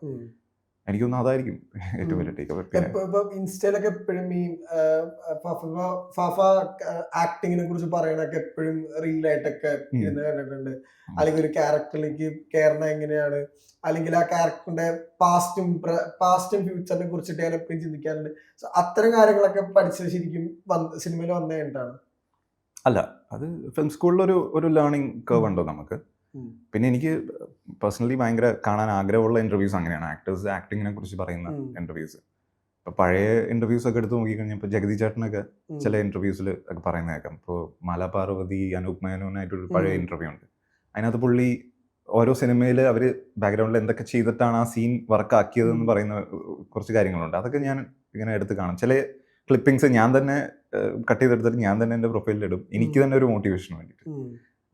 എനിക്കൊന്നും അതായിരിക്കും ഏറ്റവും. വലിയ ടേക്ക് ഇൻസ്റ്റയിലൊക്കെ എപ്പോഴും ഈ ഫാഫ ആക്ടിങ്ങിനെ കുറിച്ച് പറയണൊക്കെ എപ്പോഴും റീലായിട്ടൊക്കെ. ഇരുന്ന് കണ്ടിട്ടുണ്ട്. അല്ലെങ്കിൽ ഒരു ക്യാരക്ടറിലേക്ക് കയറണ എങ്ങനെയാണ്? അല്ലെങ്കിൽ ആ ക്യാരക്ടറിന്റെ പാസ്റ്റും പാസ്റ്റും ഫ്യൂച്ചറിനെ കുറിച്ചിട്ട് ഞാൻ എപ്പോഴും ചിന്തിക്കാറുണ്ട്. സോ അത്തരം കാര്യങ്ങളൊക്കെ പഠിച്ചത് ശരിക്കും സിനിമയിൽ വന്നു കഴിഞ്ഞിട്ടാണ് അല്ല അത് ഫിലിം സ്കൂളിലൊരു ഒരു ലേണിംഗ് ഉണ്ട് ഉണ്ടോ നമുക്ക്? പിന്നെ എനിക്ക് പേഴ്സണലി ഭയങ്കര കാണാൻ ആഗ്രഹമുള്ള ഇന്റർവ്യൂസ് അങ്ങനെയാണ്. ആക്ടേഴ്സ് ആക്ടിങ്ങിനെ കുറിച്ച് പറയുന്ന ഇന്റർവ്യൂസ് ഇപ്പൊ പഴയ ഇന്റർവ്യൂസ് ഒക്കെ എടുത്ത് നോക്കിക്കഴിഞ്ഞപ്പോൾ ജഗതി ചേട്ടനൊക്കെ ചില ഇന്റർവ്യൂസിൽ ഒക്കെ പറയുന്ന കേൾക്കാം. ഇപ്പോൾ മലപാർവതി അനൂപ് മേനോനായിട്ടൊരു പഴയ ഇന്റർവ്യൂ ഉണ്ട്. അതിനകത്ത് പുള്ളി ഓരോ സിനിമയിൽ അവർ ബാക്ക്ഗ്രൗണ്ടിൽ എന്തൊക്കെ ചെയ്തിട്ടാണ് ആ സീൻ വർക്കാക്കിയതെന്ന് പറയുന്ന കുറച്ച് കാര്യങ്ങളുണ്ട്. അതൊക്കെ ഞാൻ ഇങ്ങനെ എടുത്ത് കാണും. ചില ക്ലിപ്പിങ്സ് ഞാൻ തന്നെ കട്ട് ചെയ്തെടുത്തിട്ട് ഞാൻ തന്നെ എന്റെ പ്രൊഫൈലിൽ ഇടും. എനിക്ക് തന്നെ ഒരു മോട്ടിവേഷന് വേണ്ടിയിട്ട്.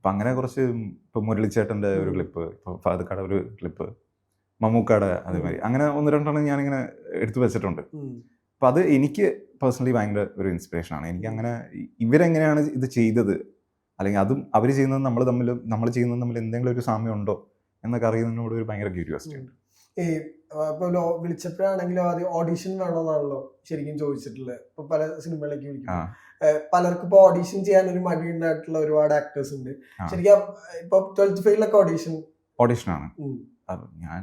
അപ്പം അങ്ങനെ കുറച്ച് ഇപ്പം മുരളിച്ചേട്ടന്റെ ഒരു ക്ലിപ്പ് ഇപ്പോൾ ഫാദക്കാട് ഒരു ക്ലിപ്പ് മമ്മൂക്കാട് അതേമാതിരി. അങ്ങനെ ഒന്ന് രണ്ടെണ്ണം ഞാനിങ്ങനെ എടുത്തു വെച്ചിട്ടുണ്ട്. അപ്പം അത് എനിക്ക് പേഴ്സണലി ഭയങ്കര ഒരു ഇൻസ്പിറേഷനാണ് എനിക്ക് അങ്ങനെ ഇവരെങ്ങനെയാണ് ഇത് ചെയ്തത്? അല്ലെങ്കിൽ അതും അവർ ചെയ്യുന്നത് നമ്മൾ തമ്മിൽ നമ്മൾ ചെയ്യുന്നത് തമ്മിൽ എന്തെങ്കിലും ഒരു സാമ്യം ഉണ്ടോ? എന്നൊക്കെ അറിയുന്നതിനോട് ഒരു ഭയങ്കര ക്യൂരിയോസിറ്റി ഉണ്ട് ഈ ഇപ്പൊ ലോ വിളിച്ചപ്പോഴാണെങ്കിലും ആദ്യം ഓഡീഷൻ വേണമെന്നാണല്ലോ ശരിക്കും ചോദിച്ചിട്ടുള്ളത്. ഇപ്പൊ പല സിനിമകളിലേക്ക് വിളിക്കും. പലർക്കും ഇപ്പൊ ഓഡീഷൻ ചെയ്യാൻ ഒരു മടി ഉണ്ടായിട്ടുള്ള ഒരുപാട് ആക്ടേഴ്സ് ഉണ്ട്. ശരിക്കും ഇപ്പൊ ട്വൽത്ത് ഫെയിലൊക്കെ ഓഡീഷൻ ഓഡിഷനാണ് ഞാൻ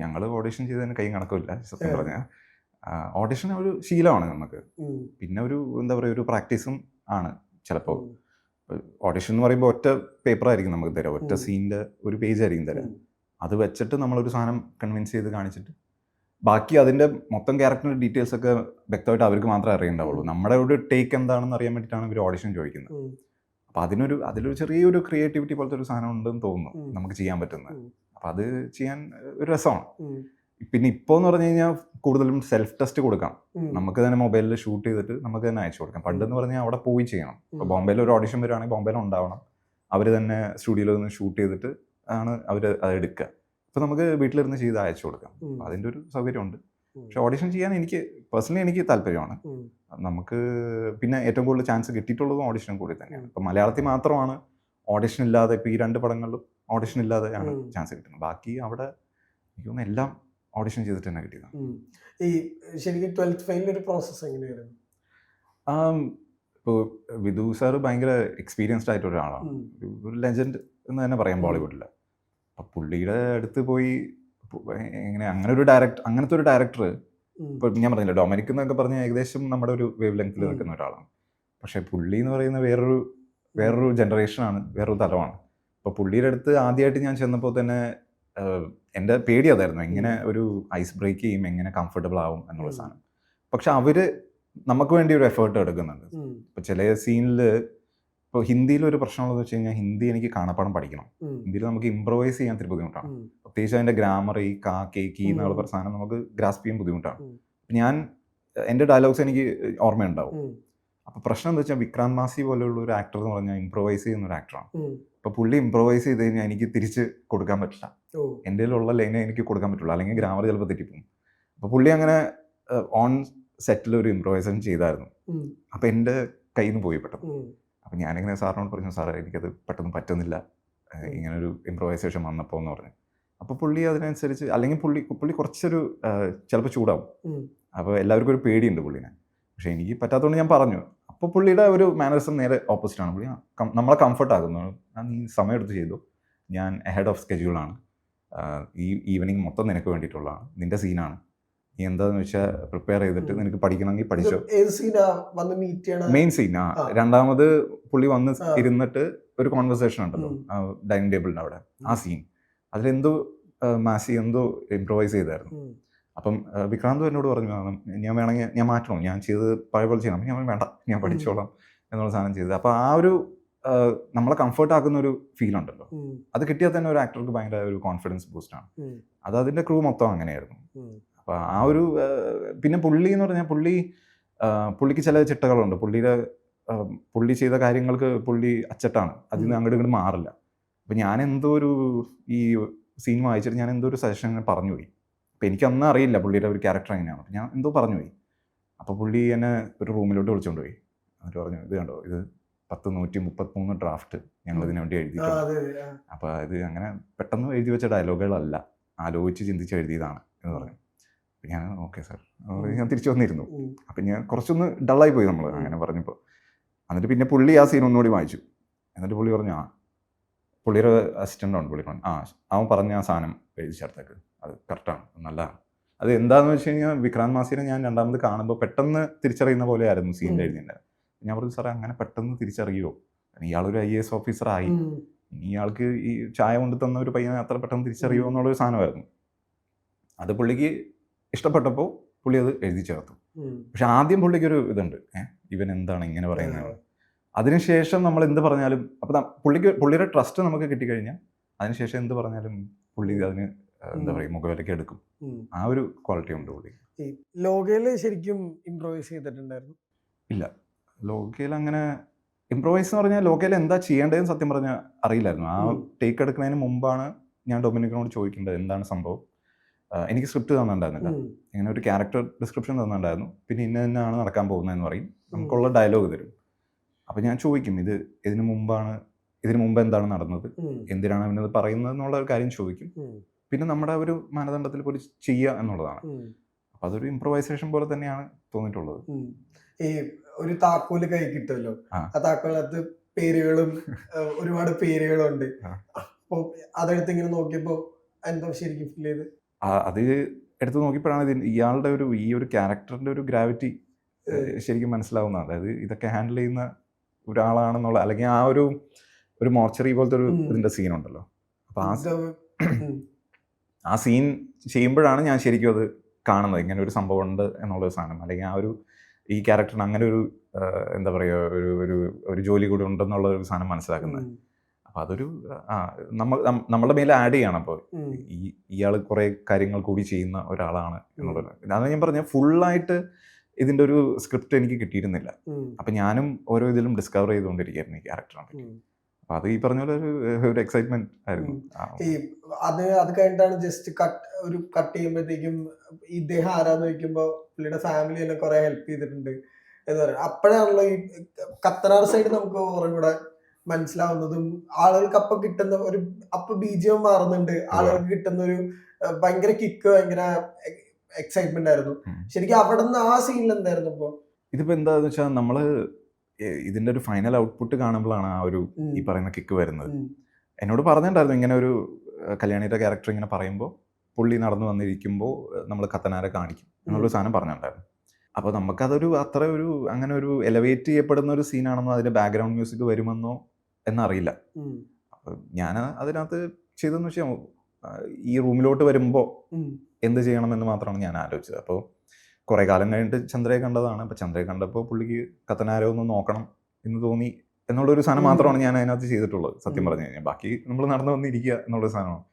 ഞങ്ങൾ ഓഡിഷൻ ചെയ്തതിന് കൈ കണക്കില്ല സത്യം പറഞ്ഞ. പറഞ്ഞാൽ ഓഡിഷൻ ഒരു ശീലമാണ് നമുക്ക്. പിന്നെ ഒരു എന്താ പറയുക ഒരു പ്രാക്ടീസും ആണ് ചിലപ്പോൾ ഓഡിഷൻ എന്ന് പറയുമ്പോൾ ഒറ്റ പേപ്പർ ആയിരിക്കും നമുക്ക് തരാം. ഒറ്റ സീനിന്റെ സീനിന്റെ ഒരു പേജ് ആയിരിക്കും തരാം. അത് വെച്ചിട്ട് നമ്മളൊരു സാധനം കൺവിൻസ് ചെയ്ത് കാണിച്ചിട്ട്. ബാക്കി അതിന്റെ മൊത്തം ക്യാരക്ടറിന്റെ ഡീറ്റെയിൽസ് ഒക്കെ വ്യക്തമായിട്ട് അവർക്ക് മാത്രമേ അറിയണ്ടാവുള്ളൂ. നമ്മുടെ ഒരു ടേക്ക് എന്താണെന്ന് അറിയാൻ വേണ്ടിയിട്ടാണ് ഇവർ ഓഡിഷൻ ചോദിക്കുന്നത്. അപ്പോൾ അതിനൊരു അതിലൊരു ചെറിയൊരു ക്രിയേറ്റിവിറ്റി പോലത്തെ ഒരു സാധനം ഉണ്ടെന്ന് തോന്നുന്നു നമുക്ക് ചെയ്യാൻ പറ്റുന്നത്. അപ്പം അത് ചെയ്യാൻ ഒരു രസമാണ്. പിന്നെ ഇപ്പോൾ എന്ന് പറഞ്ഞു കഴിഞ്ഞാൽ കൂടുതലും സെൽഫ് ടെസ്റ്റ് കൊടുക്കാം. നമുക്ക് തന്നെ മൊബൈലിൽ ഷൂട്ട് ചെയ്തിട്ട് നമുക്ക് തന്നെ അയച്ചു കൊടുക്കാം. പണ്ടെന്ന് പറഞ്ഞാൽ അവിടെ പോയി ചെയ്യണം. ഇപ്പോൾ ബോംബെയിൽ ഒരു ഓഡിഷൻ വരുവാണെങ്കിൽ ബോംബെയിൽ ഉണ്ടാവണം. അവർ തന്നെ സ്റ്റുഡിയോയിൽ നിന്ന് ഷൂട്ട് ചെയ്തിട്ട് ആണ് അവർ അത് എടുക്കുക. നമുക്ക് വീട്ടിലിരുന്ന് ചെയ്ത് അയച്ചു കൊടുക്കാം. അതിന്റെ ഒരു സൗകര്യമുണ്ട്. പക്ഷെ ഓഡിഷൻ ചെയ്യാൻ എനിക്ക് പേഴ്സണലി എനിക്ക് താല്പര്യമാണ്. നമുക്ക് പിന്നെ ഏറ്റവും കൂടുതൽ ചാൻസ് കിട്ടിയിട്ടുള്ളതും ഓഡിഷൻ കൂടി തന്നെയാണ്. ഇപ്പം മലയാളത്തിൽ മാത്രമാണ് ഓഡിഷൻ ഇല്ലാതെ ഇപ്പം ഈ രണ്ട് പടങ്ങളിലും ഓഡിഷൻ ഇല്ലാതെയാണ് ചാൻസ് കിട്ടുന്നത്. ബാക്കി അവിടെ എനിക്ക് തോന്നുന്നു എല്ലാം ഓഡിഷൻ ചെയ്തിട്ട് തന്നെ കിട്ടിയതാണ്. ഈ ശരിക്കും ട്വൽത്ത് ഒരു പ്രോസസ്സ് എങ്ങനെയായിരുന്നു? ഇപ്പോൾ വിധു സാർ ഭയങ്കര എക്സ്പീരിയൻസ്ഡ് ആയിട്ട് ഒരാളാണ് ഒരു- ലെജൻഡ് എന്ന് തന്നെ പറയാം. ബോളിവുഡിൽ അപ്പം പുള്ളിയുടെ അടുത്ത് പോയി എങ്ങനെ അങ്ങനെ ഒരു ഡയറക്ടർ അങ്ങനത്തെ ഒരു ഡയറക്ടർ ഇപ്പൊ ഞാൻ പറഞ്ഞില്ല ഡൊമിനിക് എന്നൊക്കെ പറഞ്ഞ ഏകദേശം നമ്മുടെ ഒരു വേവ് ലെങ്ത്തിൽ. നിൽക്കുന്ന ഒരാളാണ്. പക്ഷേ പുള്ളി എന്ന് പറയുന്ന വേറൊരു വേറൊരു ജനറേഷനാണ് വേറൊരു തലമാണ്. അപ്പോൾ പുള്ളിയുടെ അടുത്ത് ആദ്യമായിട്ട് ഞാൻ ചെന്നപ്പോൾ തന്നെ എന്റെ പേടി അതായിരുന്നു എങ്ങനെ ഒരു ഐസ് ബ്രേക്ക് ചെയ്യും എങ്ങനെ കംഫർട്ടബിൾ ആവും എന്നുള്ള സാധനം. പക്ഷെ അവർ നമുക്ക് വേണ്ടി ഒരു എഫേർട്ട് എടുക്കുന്നുണ്ട്. ഇപ്പോൾ ചില സീനിൽ ഇപ്പോൾ ഹിന്ദിയിൽ ഒരു പ്രശ്നമുള്ളത് വെച്ച് കഴിഞ്ഞാൽ ഹിന്ദി എനിക്ക് കാണപ്പാടം പഠിക്കണം. ഹിന്ദിയിൽ നമുക്ക് ഇംപ്രവൈസ് ചെയ്യാൻ ഇത്തിരി ബുദ്ധിമുട്ടാണ്. പ്രത്യേകിച്ച് അതിന്റെ ഗ്രാമർ ഈ കാ കേ കീ എന്നുള്ള പ്രസ്ഥാനം നമുക്ക് ഗ്രാസ്പ് ചെയ്യാൻ ബുദ്ധിമുട്ടാണ്. ഞാൻ എന്റെ ഡയലോഗ്സ് എനിക്ക് ഓർമ്മയുണ്ടാവും. അപ്പോൾ പ്രശ്നം എന്താ വെച്ചാൽ വിക്രാന്ത് മാസി പോലെയുള്ള ഒരു ആക്ടർ എന്ന് പറഞ്ഞാൽ ഇംപ്രവൈസ് ചെയ്യുന്ന ഒരു ആക്ടറാണ്. അപ്പോൾ പുള്ളി ഇംപ്രവൈസ് ചെയ്ത് കഴിഞ്ഞാൽ എനിക്ക് തിരിച്ച് കൊടുക്കാൻ പറ്റില്ല. എന്റെ ഉള്ള ലൈനെ എനിക്ക് കൊടുക്കാൻ പറ്റുള്ളൂ. അല്ലെങ്കിൽ ഗ്രാമർ ചിലപ്പോൾ തെറ്റിപ്പോകും അപ്പോൾ പുള്ളി അങ്ങനെ ഓൺ സെറ്റിൽ ഒരു ഇംപ്രവൈസേഷൻ ചെയ്തായിരുന്നു. അപ്പോൾ എന്റെ കയ്യിൽ നിന്ന് പോയി പെട്ടെന്ന്. അപ്പം ഞാനിങ്ങനെ സാറിനോട് പറഞ്ഞു സാറേ എനിക്കത് പെട്ടെന്ന് പറ്റുന്നില്ല. ഇങ്ങനൊരു ഇമ്പ്രവൈസേഷൻ വന്നപ്പോൾ എന്ന് പറഞ്ഞു. അപ്പോൾ പുള്ളി അതിനനുസരിച്ച് അല്ലെങ്കിൽ പുള്ളി പുള്ളി കുറച്ചൊരു ചിലപ്പോൾ ചൂടാവും. അപ്പോൾ എല്ലാവർക്കും ഒരു പേടിയുണ്ട് പുള്ളിനെ. പക്ഷേ എനിക്ക് പറ്റാത്തതുകൊണ്ട് ഞാൻ പറഞ്ഞു. അപ്പോൾ പുള്ളിയുടെ ഒരു മാനേഴ്സും നേരെ ഓപ്പോസിറ്റ് ആണ്. പുള്ളി നമ്മളെ കംഫർട്ട് ആകുന്നു ഞാൻ നീ സമയം എടുത്ത് ചെയ്തു. ഞാൻ അഹെഡ് ഓഫ് സ്കെഡ്യൂളാണ് ഈ ഈവനിങ് മൊത്തം നിനക്ക് വേണ്ടിയിട്ടുള്ളതാണ്. നിന്റെ സീനാണ് നീ എന്താന്ന് വെച്ചാൽ പ്രിപ്പയർ ചെയ്തിട്ട് നിനക്ക് പഠിക്കണമെങ്കിൽ പഠിച്ചു. മെയിൻ സീൻ ആ. രണ്ടാമത് പുള്ളി വന്ന്. ഇരുന്നിട്ട് ഒരു കോൺവെർസേഷൻ ഉണ്ടല്ലോ. ഡൈനിങ് ടേബിളിന്റെ അവിടെ. ആ സീൻ അതിലെന്തോ മാസി എന്തോ ഇംപ്രവൈസ് ചെയ്തായിരുന്നു. അപ്പം വിക്രാന്ത് എന്നോട് പറഞ്ഞു "ആ, ഞാൻ വേണമെങ്കിൽ ഞാൻ മാറ്റണം. ഞാൻ ചെയ്ത് പഴയ പോലെ ചെയ്യണം. ഞാൻ വേണ്ട. ഞാൻ പഠിച്ചോളാം. എന്നുള്ള സാധനം ചെയ്തത്. അപ്പോൾ ആ ഒരു നമ്മളെ കംഫർട്ട് ആക്കുന്ന ഒരു ഫീൽ ഉണ്ടല്ലോ. അത് കിട്ടിയാൽ തന്നെ ഒരു ആക്ടർക്ക് ഭയങ്കര ഒരു കോൺഫിഡൻസ് ബൂസ്റ്റ് ആണ്. അത് അതിന്റെ ക്രൂ മൊത്തം അങ്ങനെയായിരുന്നു. അപ്പോൾ ആ ഒരു പിന്നെ പുള്ളി എന്ന് പറഞ്ഞാൽ പുള്ളി പുള്ളിക്ക് ചില ചിട്ടകളുണ്ട്. പുള്ളിയുടെ പുള്ളി ചെയ്ത കാര്യങ്ങൾക്ക് പുള്ളി അച്ചട്ടാണ്. അതിൽ നിന്ന്. അങ്ങോട്ട് ഇങ്ങോട്ട് മാറില്ല. അപ്പം ഞാൻ എന്തോ ഒരു ഈ സീൻ വായിച്ചിട്ട് ഞാൻ എന്തോ ഒരു സജഷൻ അങ്ങനെ പറഞ്ഞു പോയി. അപ്പം എനിക്ക് അന്ന് അറിയില്ല പുള്ളിയുടെ ഒരു ക്യാരക്ടർ എങ്ങനെയാണ് അപ്പം ഞാൻ എന്തോ പറഞ്ഞു പോയി. അപ്പോൾ പുള്ളി എന്നെ ഒരു റൂമിലോട്ട് വിളിച്ചുകൊണ്ട് പോയി. എന്നിട്ട് പറഞ്ഞു ഇത് കണ്ടോ ഇത് പത്ത് നൂറ്റി മുപ്പത്തിമൂന്ന് ഡ്രാഫ്റ്റ് ഞങ്ങൾ ഇതിനു വേണ്ടി എഴുതി എഴുതിയിട്ടുണ്ട്. അപ്പോൾ ഇത് അങ്ങനെ പെട്ടെന്ന് എഴുതി വെച്ച ഡയലോഗുകളല്ല ആലോചിച്ച് ചിന്തിച്ച് എഴുതിയതാണ് എന്ന് പറഞ്ഞു. ഞാൻ ഓക്കെ സാർ. ഞാൻ തിരിച്ചു വന്നിരുന്നു. അപ്പം ഞാൻ കുറച്ചൊന്ന് ഡള്ളായി പോയി നമ്മൾ അങ്ങനെ പറഞ്ഞപ്പോൾ എന്നിട്ട് പിന്നെ പുള്ളി ആ സീൻ ഒന്നുകൂടി വായിച്ചു. എന്നിട്ട് പുള്ളി പറഞ്ഞു ആ പുള്ളിയുടെ അസിസ്റ്റന്റ് ആണ് പുള്ളി പറഞ്ഞു ആ അവൻ പറഞ്ഞ ആ സാധനം എഴുതി ചേർത്തേക്ക്. അത് കറക്റ്റാണ് നല്ലതാണ്. അത് എന്താണെന്ന് വെച്ച് കഴിഞ്ഞാൽ വിക്രാന്ത് മാസിനെ ഞാൻ രണ്ടാമത് കാണുമ്പോൾ പെട്ടെന്ന് തിരിച്ചറിയുന്ന പോലെ ആയിരുന്നു സീൻ എഴുതിയിട്ടുണ്ടായത് ഞാൻ പറഞ്ഞു സാറേ അങ്ങനെ പെട്ടെന്ന് തിരിച്ചറിയുമോ ഇയാളൊരു ഐ എസ് ഓഫീസറായി ഇനി ഇയാൾക്ക് ഈ ചായ കൊണ്ട് തന്ന ഒരു പയ്യനെ അത്ര പെട്ടെന്ന് തിരിച്ചറിയുമോ എന്നുള്ളൊരു സാധനമായിരുന്നു. അത് പുള്ളിക്ക് ഇഷ്ടപ്പെട്ടപ്പോൾ പുള്ളി അത് എഴുതി ചേർത്തു. പക്ഷെ ആദ്യം പുള്ളിക്കൊരു ഇതുണ്ട്. ഏഹ് ഇവൻ എന്താണ് ഇങ്ങനെ പറയുന്നത്? അതിനുശേഷം നമ്മൾ എന്ത് പറഞ്ഞാലും അപ്പം പുള്ളിക്ക് പുള്ളിയുടെ ട്രസ്റ്റ് നമുക്ക് കിട്ടിക്കഴിഞ്ഞാൽ അതിനുശേഷം എന്ത് പറഞ്ഞാലും പുള്ളി അതിന് എന്താ പറയുക മുഖവിലയ്ക്ക് എടുക്കും. ആ ഒരു ക്വാളിറ്റി ഉണ്ട് പുള്ളി. ലോകയിൽ ശരിക്കും ഇംപ്രൂവൈസ് ചെയ്തിട്ടുണ്ടായിരുന്നു? ഇല്ല. ലോകയിൽ അങ്ങനെ ഇംപ്രൊവൈസ് എന്ന് പറഞ്ഞാൽ ലോകയിൽ എന്താ ചെയ്യേണ്ടതെന്ന് സത്യം പറഞ്ഞാൽ അറിയില്ലായിരുന്നു. ആ ടേക്ക് എടുക്കുന്നതിന് മുമ്പാണ് ഞാൻ ഡൊമിനിക്കിനോട് ചോദിക്കേണ്ടത് എന്താണ് സംഭവം? എനിക്ക് സ്ക്രിപ്റ്റ് തന്നിട്ടുണ്ടായിരുന്നില്ല. ഇങ്ങനെ ഒരു ക്യാരക്ടർ ഡിസ്ക്രിപ്ഷൻ തന്നിട്ടുണ്ടായിരുന്നു. പിന്നെ ഇന്ന തന്നെയാണ് നടക്കാൻ പോകുന്നതെന്ന് പറയും. നമുക്കുള്ള ഡയലോഗ് തരും. അപ്പം ഞാൻ ചോദിക്കും ഇത് ഇതിനു മുമ്പാണ് ഇതിനു മുമ്പ് എന്താണ് നടന്നത്? എന്തിനാണ് അവനത് പറയുന്നത് എന്നുള്ള ഒരു കാര്യം ചോദിക്കും. പിന്നെ നമ്മുടെ ഒരു മാനദണ്ഡത്തിൽ പോലെ ചെയ്യുക എന്നുള്ളതാണ്. അപ്പം അതൊരു ഇമ്പ്രവൈസേഷൻ പോലെ തന്നെയാണ് തോന്നിയിട്ടുള്ളത്. ഈ ഒരു താക്കോൽ കൈ കിട്ടുമല്ലോ? ആ. താക്കോലത്ത് പേരുകളും ഒരുപാട് പേരുകളുണ്ട്. ഉണ്ട് അപ്പൊ അതെടുത്ത് ഇങ്ങനെ നോക്കിയപ്പോ എന്തോ ശരിക്കും ഫീൽ ചെയ്ത് അത് എടുത്തു നോക്കിയപ്പോഴാണ് ഇതിന് ഇയാളുടെ ഒരു ഈ ഒരു ക്യാരക്ടറിന്റെ ഒരു ഗ്രാവിറ്റി ശരിക്കും മനസ്സിലാവുന്നത്. അതായത് ഇതൊക്കെ ഹാൻഡിൽ ചെയ്യുന്ന ഒരാളാണെന്നുള്ള അല്ലെങ്കിൽ ആ ഒരു ഒരു മോർച്ചറി പോലത്തെ ഒരു ഇതിന്റെ സീനുണ്ടല്ലോ. അപ്പോൾ ആ ആ സീൻ ചെയ്യുമ്പോഴാണ് ഞാൻ ശരിക്കും അത് കാണുന്നത്. ഇങ്ങനെ ഒരു സംഭവം ഉണ്ട് എന്നുള്ള ഒരു സാധനം. അല്ലെങ്കിൽ ആ ഒരു ഈ ക്യാരക്ടറിന് അങ്ങനെ ഒരു എന്താ പറയുക ഒരു ഒരു ഒരു ജോലി കൂടി ഉണ്ടെന്നുള്ള ഒരു സാധനം മനസ്സിലാക്കുന്നത്. അപ്പം അതൊരു ആ നമ്മൾ നമ്മളുടെ മേലെ ആഡ് ചെയ്യണം. അപ്പോൾ. ഈ ഇയാൾ കുറേ കാര്യങ്ങൾ കൂടി ചെയ്യുന്ന ഒരാളാണ് എന്നുള്ളത്. അതാണ് ഞാൻ പറഞ്ഞ ഫുള്ളായിട്ട് ഇതിന്റെ ഒരു സ്ക്രിപ്റ്റ് എനിക്ക് കിട്ടിയിരുന്നില്ല. അപ്പം ഞാനും ഓരോ ഇതിലും ഡിസ്കവർ ചെയ്തുകൊണ്ടിരിക്കുകയായിരുന്നു ഈ ക്യാരക്ടറിനെ പറ്റി. അപ്പൊ അത് ഈ പറഞ്ഞ പോലെ ഒരു ഒരു എക്സൈറ്റ്മെന്റ് ആയിരുന്നു. ഈ അത് അത് കഴിഞ്ഞിട്ടാണ് ജസ്റ്റ് കട്ട് ഒരു കട്ട് ചെയ്യുമ്പോഴത്തേക്കും ഇദ്ദേഹം ആരാന്ന് ചോദിക്കുമ്പോൾ പുള്ളിയുടെ ഫാമിലി എല്ലാം കുറെ ഹെൽപ്പ് ചെയ്തിട്ടുണ്ട് എന്ന് പറയുന്നത് അപ്പോഴാണല്ലോ ഈ കത്തനാർ സൈഡ് നമുക്ക് കുറെ കൂടെ മനസ്സിലാവുന്നതും ആളുകൾക്ക് അപ്പൊ കിട്ടുന്ന ഒരു അപ്പൊ ബീജിയം മാറുന്നുണ്ട്. ആളുകൾക്ക് കിട്ടുന്ന ഒരു ഭയങ്കര കിക്ക് ഭയങ്കര എക്സൈറ്റ്മെന്റ് ആയിരുന്നു. ശരിക്കും അവിടെ നിന്ന് ആ സീനിൽ എന്തായിരുന്നു ഇപ്പൊ? ഇതിപ്പോ എന്താന്ന് വെച്ചാൽ നമ്മൾ ഇതിന്റെ ഒരു ഫൈനൽ ഔട്ട്പുട്ട് കാണുമ്പോഴാണ് ആ ഒരു ഈ പറയുന്ന കിക്ക് വരുന്നത്. എന്നോട് പറഞ്ഞിട്ടുണ്ടായിരുന്നു ഇങ്ങനെ ഒരു കല്യാണിയുടെ ക്യാരക്ടർ ഇങ്ങനെ പറയുമ്പോൾ പുള്ളി നടന്നു വന്നിരിക്കുമ്പോൾ നമ്മൾ കത്തനാരെ കാണിക്കും എന്നുള്ളൊരു സാധനം പറഞ്ഞിട്ടുണ്ടായിരുന്നു. അപ്പോൾ നമുക്കതൊരു അത്ര ഒരു അങ്ങനെ ഒരു എലവേറ്റ് ചെയ്യപ്പെടുന്ന ഒരു സീനാണെന്നോ അതിന്റെ ബാക്ക്ഗ്രൗണ്ട് മ്യൂസിക് വരുമെന്നോ എന്നറിയില്ല. ഞാൻ അതിനകത്ത് ചെയ്തതെന്ന് വെച്ചാൽ ഈ റൂമിലോട്ട് വരുമ്പോൾ. എന്ത് ചെയ്യണമെന്ന് മാത്രമാണ് ഞാൻ ആലോചിച്ചത്. അപ്പോൾ കുറേ കാലം കഴിഞ്ഞിട്ട് ചന്ദ്രയെ കണ്ടതാണ്. അപ്പോൾ ചന്ദ്രയെ കണ്ടപ്പോൾ പുള്ളിക്ക് കത്തനാരോ ഒന്ന് നോക്കണം എന്ന് തോന്നി എന്നുള്ളൊരു സാധനം മാത്രമാണ് ഞാൻ അതിനകത്ത് ചെയ്തിട്ടുള്ളത് സത്യം പറഞ്ഞു കഴിഞ്ഞാൽ. ബാക്കി നമ്മൾ നടന്നു വന്നിരിക്കുക എന്നുള്ളൊരു സാധനമാണ്.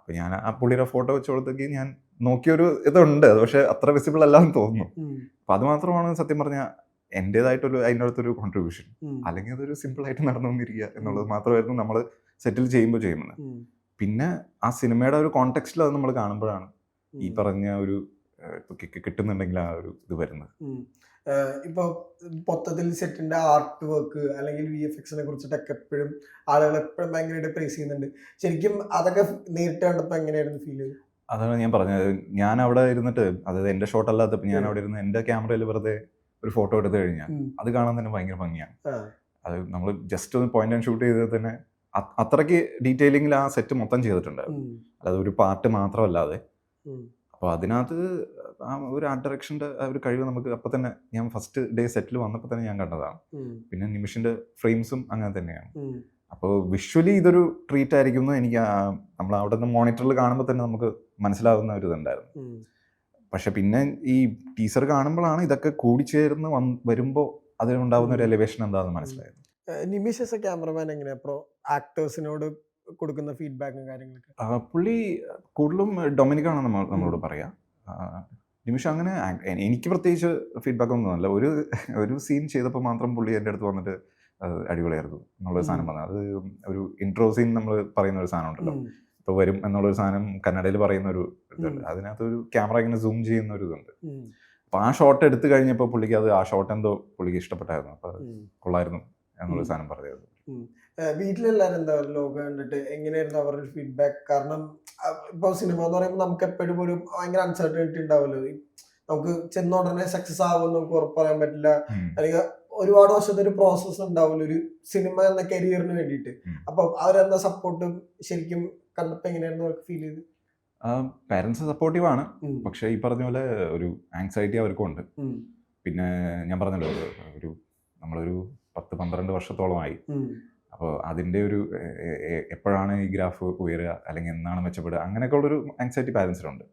അപ്പോൾ ഞാൻ ആ പുള്ളിയുടെ ഫോട്ടോ വെച്ച് കൊടുത്തേക്ക് ഞാൻ നോക്കിയൊരു ഇതുണ്ട്. പക്ഷെ അത്ര വിസിബിൾ അല്ലാന്ന് തോന്നുന്നു. അപ്പോൾ അത് മാത്രമാണ് സത്യം പറഞ്ഞാൽ എന്റേതായിട്ടൊരു അതിന്റെ അടുത്തൊരു കോൺട്രിബ്യൂഷൻ അല്ലെങ്കിൽ അതൊരു സിമ്പിൾ ആയിട്ട് നടന്നു വന്നിരിക്കുക എന്നുള്ളത് മാത്രമായിരുന്നു നമ്മൾ സെറ്റിൽ ചെയ്യുമ്പോൾ ചെയ്യുന്നത്. പിന്നെ ആ സിനിമയുടെ ഒരു കോണ്ടെക്സ്റ്റിൽ അത് നമ്മൾ കാണുമ്പോഴാണ് ഈ. പറഞ്ഞ ഒരു കിട്ടുന്നുണ്ടെങ്കിൽ ആ ഒരു ഇത് വരുന്നത്. ഇപ്പൊ മൊത്തത്തിൽ സെറ്റിന്റെ ആർട്ട് വർക്ക് അല്ലെങ്കിൽ വി എഫ് എക്സിനെ കുറിച്ചിട്ടൊക്കെ എപ്പോഴും ആളുകൾ എപ്പോഴും ഭയങ്കരമായിട്ട് പ്രൈസ് ചെയ്യുന്നുണ്ട്. ശരിക്കും അതൊക്കെ നേരിട്ട് കണ്ടപ്പോ എങ്ങനെയായിരുന്നു ഫീൽ ചെയ്ത് അതാണ് ഞാൻ പറഞ്ഞത്. ഞാൻ അവിടെ ഇരുന്നിട്ട് അതായത് എന്റെ ഷോട്ട് അല്ലാത്തപ്പോൾ ഞാൻ അവിടെ ഇരുന്ന് എന്റെ ക്യാമറയിൽ വെറുതെ ഒരു ഫോട്ടോ എടുത്തു കഴിഞ്ഞാൽ അത് കാണാൻ തന്നെ ഭയങ്കര ഭംഗിയാണ്. അത് നമ്മൾ ജസ്റ്റ് ഒന്ന് പോയിന്റ് ആൻഡ് ഷൂട്ട് ചെയ്തത് തന്നെ അത്രയ്ക്ക് ഡീറ്റെയിലിംഗിൽ ആ സെറ്റ് മൊത്തം ചെയ്തിട്ടുണ്ട്. അല്ലാതെ ഒരു പാർട്ട് മാത്രമല്ലാതെ. അപ്പോൾ അതിനകത്ത് ആ ഒരു ആർട്ട് ഡയറക്ഷന്റെ ആ ഒരു കഴിവ് നമുക്ക് അപ്പോൾ തന്നെ ഞാൻ ഫസ്റ്റ് ഡേ സെറ്റിൽ വന്നപ്പോൾ തന്നെ ഞാൻ കണ്ടതാണ്. പിന്നെ നിമിഷിന്റെ ഫ്രെയിംസും അങ്ങനെ തന്നെയാണ്. അപ്പോൾ വിഷ്വലി ഇതൊരു ട്രീറ്റ് ആയിരിക്കും എന്ന് എനിക്ക് നമ്മൾ അവിടെ നിന്ന് മോണിറ്ററിൽ കാണുമ്പോൾ തന്നെ നമുക്ക് മനസ്സിലാവുന്ന ഒരു ഇതുണ്ടായിരുന്നു. പക്ഷെ പിന്നെ ഈ ടീസർ കാണുമ്പോഴാണ് ഇതൊക്കെ കൂടിച്ചേർന്ന് വന്ന് വരുമ്പോൾ അതിലുണ്ടാവുന്ന ഒരു എലിവേഷൻ എന്താണെന്ന് മനസ്സിലായത്? നിമിഷ് എസ് എ ക്യാമറമാൻ എങ്ങനെയാ പ്രോ ആക്ടേഴ്സിനോട് കൊടുക്കുന്ന ഫീഡ്ബാക്കും കാര്യങ്ങളൊക്കെ? പുള്ളി കൂടുതലും ഡൊമിനിക്കാണ് നമ്മൾ നമ്മളോട് പറയാ. നിമിഷ അങ്ങനെ എനിക്ക് പ്രത്യേകിച്ച് ഫീഡ്ബാക്ക് ഒന്നും അല്ല. ഒരു ഒരു സീൻ ചെയ്തപ്പോൾ മാത്രം പുള്ളി എന്റെ അടുത്ത് വന്നിട്ട് അടിപൊളിയായിരുന്നു. എന്നുള്ളൊരു സാധനം പറഞ്ഞത് അത് ഒരു ഇൻട്രോ സീൻ നമ്മൾ പറയുന്ന ഒരു സാധനം ഉണ്ടല്ലോ. ഇപ്പോൾ വരും എന്നുള്ളൊരു സാധനം കന്നഡയിൽ പറയുന്ന ഒരു ഇതുണ്ട്. അതിനകത്ത് ഒരു ക്യാമറ ഇങ്ങനെ സൂം ചെയ്യുന്ന ഒരു ഇതുണ്ട് അപ്പൊ അപ്പോൾ ആ ഷോട്ട് എടുത്തു കഴിഞ്ഞപ്പോൾ പുള്ളിക്ക് അത് ആ ഷോട്ട് എന്തോ പുള്ളിക്ക് ഇഷ്ടപ്പെട്ടായിരുന്നു. അപ്പോൾ കൊള്ളായിരുന്നു എന്നുള്ളൊരു സാധനം പറഞ്ഞത് ഏഹ് വീട്ടിലെല്ലാരും എന്താ ലോക കണ്ടിട്ട് എങ്ങനെയായിരുന്നു അവരുടെ ഫീഡ്ബാക്ക് കാരണം അഹ് ഇപ്പൊ സിനിമ എന്ന് പറയുമ്പോൾ നമുക്ക് എപ്പോഴും ഒരു ഭയങ്കര അൺസർട്ടനിറ്റി ഉണ്ടാവുമല്ലോ നമുക്ക് ചെന്ന ഉടനെ സക്സസ് ആവുമെന്ന് നമുക്ക് ഉറപ്പ് പറയാൻ പറ്റില്ല. അല്ലെങ്കിൽ ഒരുപാട് വർഷത്തെ ഒരു പ്രോസസ്സ് ഉണ്ടാവില്ല ഒരു സിനിമ എന്ന കരിയറിന് വേണ്ടിയിട്ട്. അപ്പൊ അവരെന്താ സപ്പോർട്ടും ശരിക്കും കണ്ടപ്പോ എങ്ങനെയായിരുന്നു ഫീൽ ചെയ്ത് പാരൻസ് സപ്പോർട്ടീവ് ആണ്. പക്ഷെ ഈ പറഞ്ഞ പോലെ ഒരു ആങ്സൈറ്റി അവർക്കും ഉണ്ട്. പിന്നെ ഞാൻ പറഞ്ഞല്ലോ ഒരു നമ്മളൊരു പത്ത് പന്ത്രണ്ട് വർഷത്തോളമായി. അപ്പോൾ അതിന്റെ ഒരു എപ്പോഴാണ് ഈ ഗ്രാഫ് ഉയരുക അല്ലെങ്കിൽ എന്നാണ് മെച്ചപ്പെടുക അങ്ങനെയൊക്കെ ഉള്ളൊരു ആങ്സൈറ്റി പാരൻസിനുണ്ട്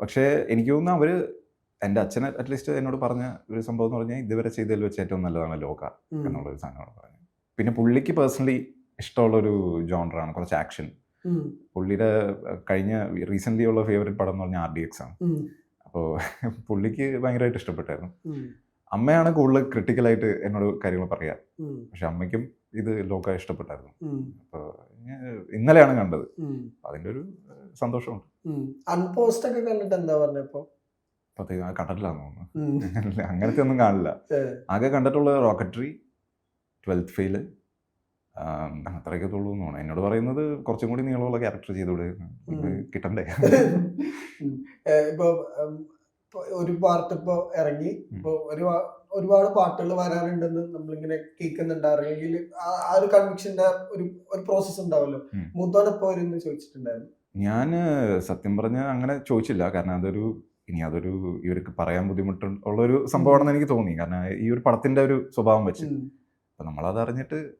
പക്ഷേ എനിക്ക് തോന്നുന്നു അവർ എന്റെ അച്ഛൻ അറ്റ്ലീസ്റ്റ് എന്നോട് പറഞ്ഞ ഒരു സംഭവം എന്ന് പറഞ്ഞാൽ ഇതുവരെ ചെയ്തതിൽ വെച്ച് ഏറ്റവും നല്ലതാണ് ലോക. എന്നുള്ളൊരു സാധനമാണ് പറഞ്ഞത്. പിന്നെ പുള്ളിക്ക് പേഴ്സണലി ഇഷ്ടമുള്ളൊരു ജോണറാണ് കുറച്ച് ആക്ഷൻ. പുള്ളിയുടെ കഴിഞ്ഞ റീസെന്റ്ലി ഉള്ള ഫേവറേറ്റ് പടം എന്ന് പറഞ്ഞാൽ ആർ ഡി എക്സ് ആണ്. അപ്പോൾ പുള്ളിക്ക് ഭയങ്കരമായിട്ട് ഇഷ്ടപ്പെട്ടായിരുന്നു. അമ്മയാണ് കൂടുതൽ ക്രിട്ടിക്കലായിട്ട് എന്നോട് കാര്യങ്ങൾ പറയാ. പക്ഷെ അമ്മയ്ക്കും ഇത് ലോക ഇഷ്ടപ്പെട്ടായിരുന്നു. അപ്പോൾ ഇന്നലെയാണ് കണ്ടത്. അതിന്റെ ഒരു സന്തോഷമുണ്ട്. അൺപോസ്റ്റ് ഒക്കെ കണ്ടിട്ട് എന്താ പറഞ്ഞപ്പോ പ്രത്യേകം ആ തോന്നുന്നു. അങ്ങനത്തെ ഒന്നും കാണില്ല. ആകെ കണ്ടിട്ടുള്ള റോക്കറ്ററി ട്വൽത്ത് ഫെയിൽ അത്രയൊക്കെ ഉള്ളൂ എന്ന് തോന്നുന്നു. എന്നോട് പറയുന്നത് കുറച്ചും കൂടി നീളമുള്ള ക്യാരക്ടർ ചെയ്തുകൂടെ ഇത് കിട്ടണ്ടേ? ഉം. ഏഹ് ഇപ്പൊ ഒരു പാർട്ട് ഇപ്പൊ ഇറങ്ങി. ഇപ്പൊ ഒരു ഒരുപാട് പാട്ടുകൾ വരാനുണ്ടെന്ന് നമ്മളിങ്ങനെ കേൾക്കുന്നുണ്ട്. അല്ലെങ്കിൽ ആ- ഒരു കൺവിക്ഷന്റെ ഒരു ഒരു പ്രോസസ്സ് ഉണ്ടാവല്ലോ. വരും എന്ന് ചോദിച്ചിട്ടുണ്ടായിരുന്നു? ഞാൻ സത്യം പറഞ്ഞ അങ്ങനെ ചോദിച്ചില്ല. കാരണം അതൊരു ഇനി അതൊരു ഇവർക്ക് പറയാൻ ബുദ്ധിമുട്ട് ഉള്ളൊരു സംഭവമാണെന്ന് എനിക്ക് തോന്നി. കാരണം ഈ ഒരു പടത്തിന്റെ ഒരു സ്വഭാവം വെച്ച്. അപ്പൊ നമ്മളത് അറിഞ്ഞിട്ട്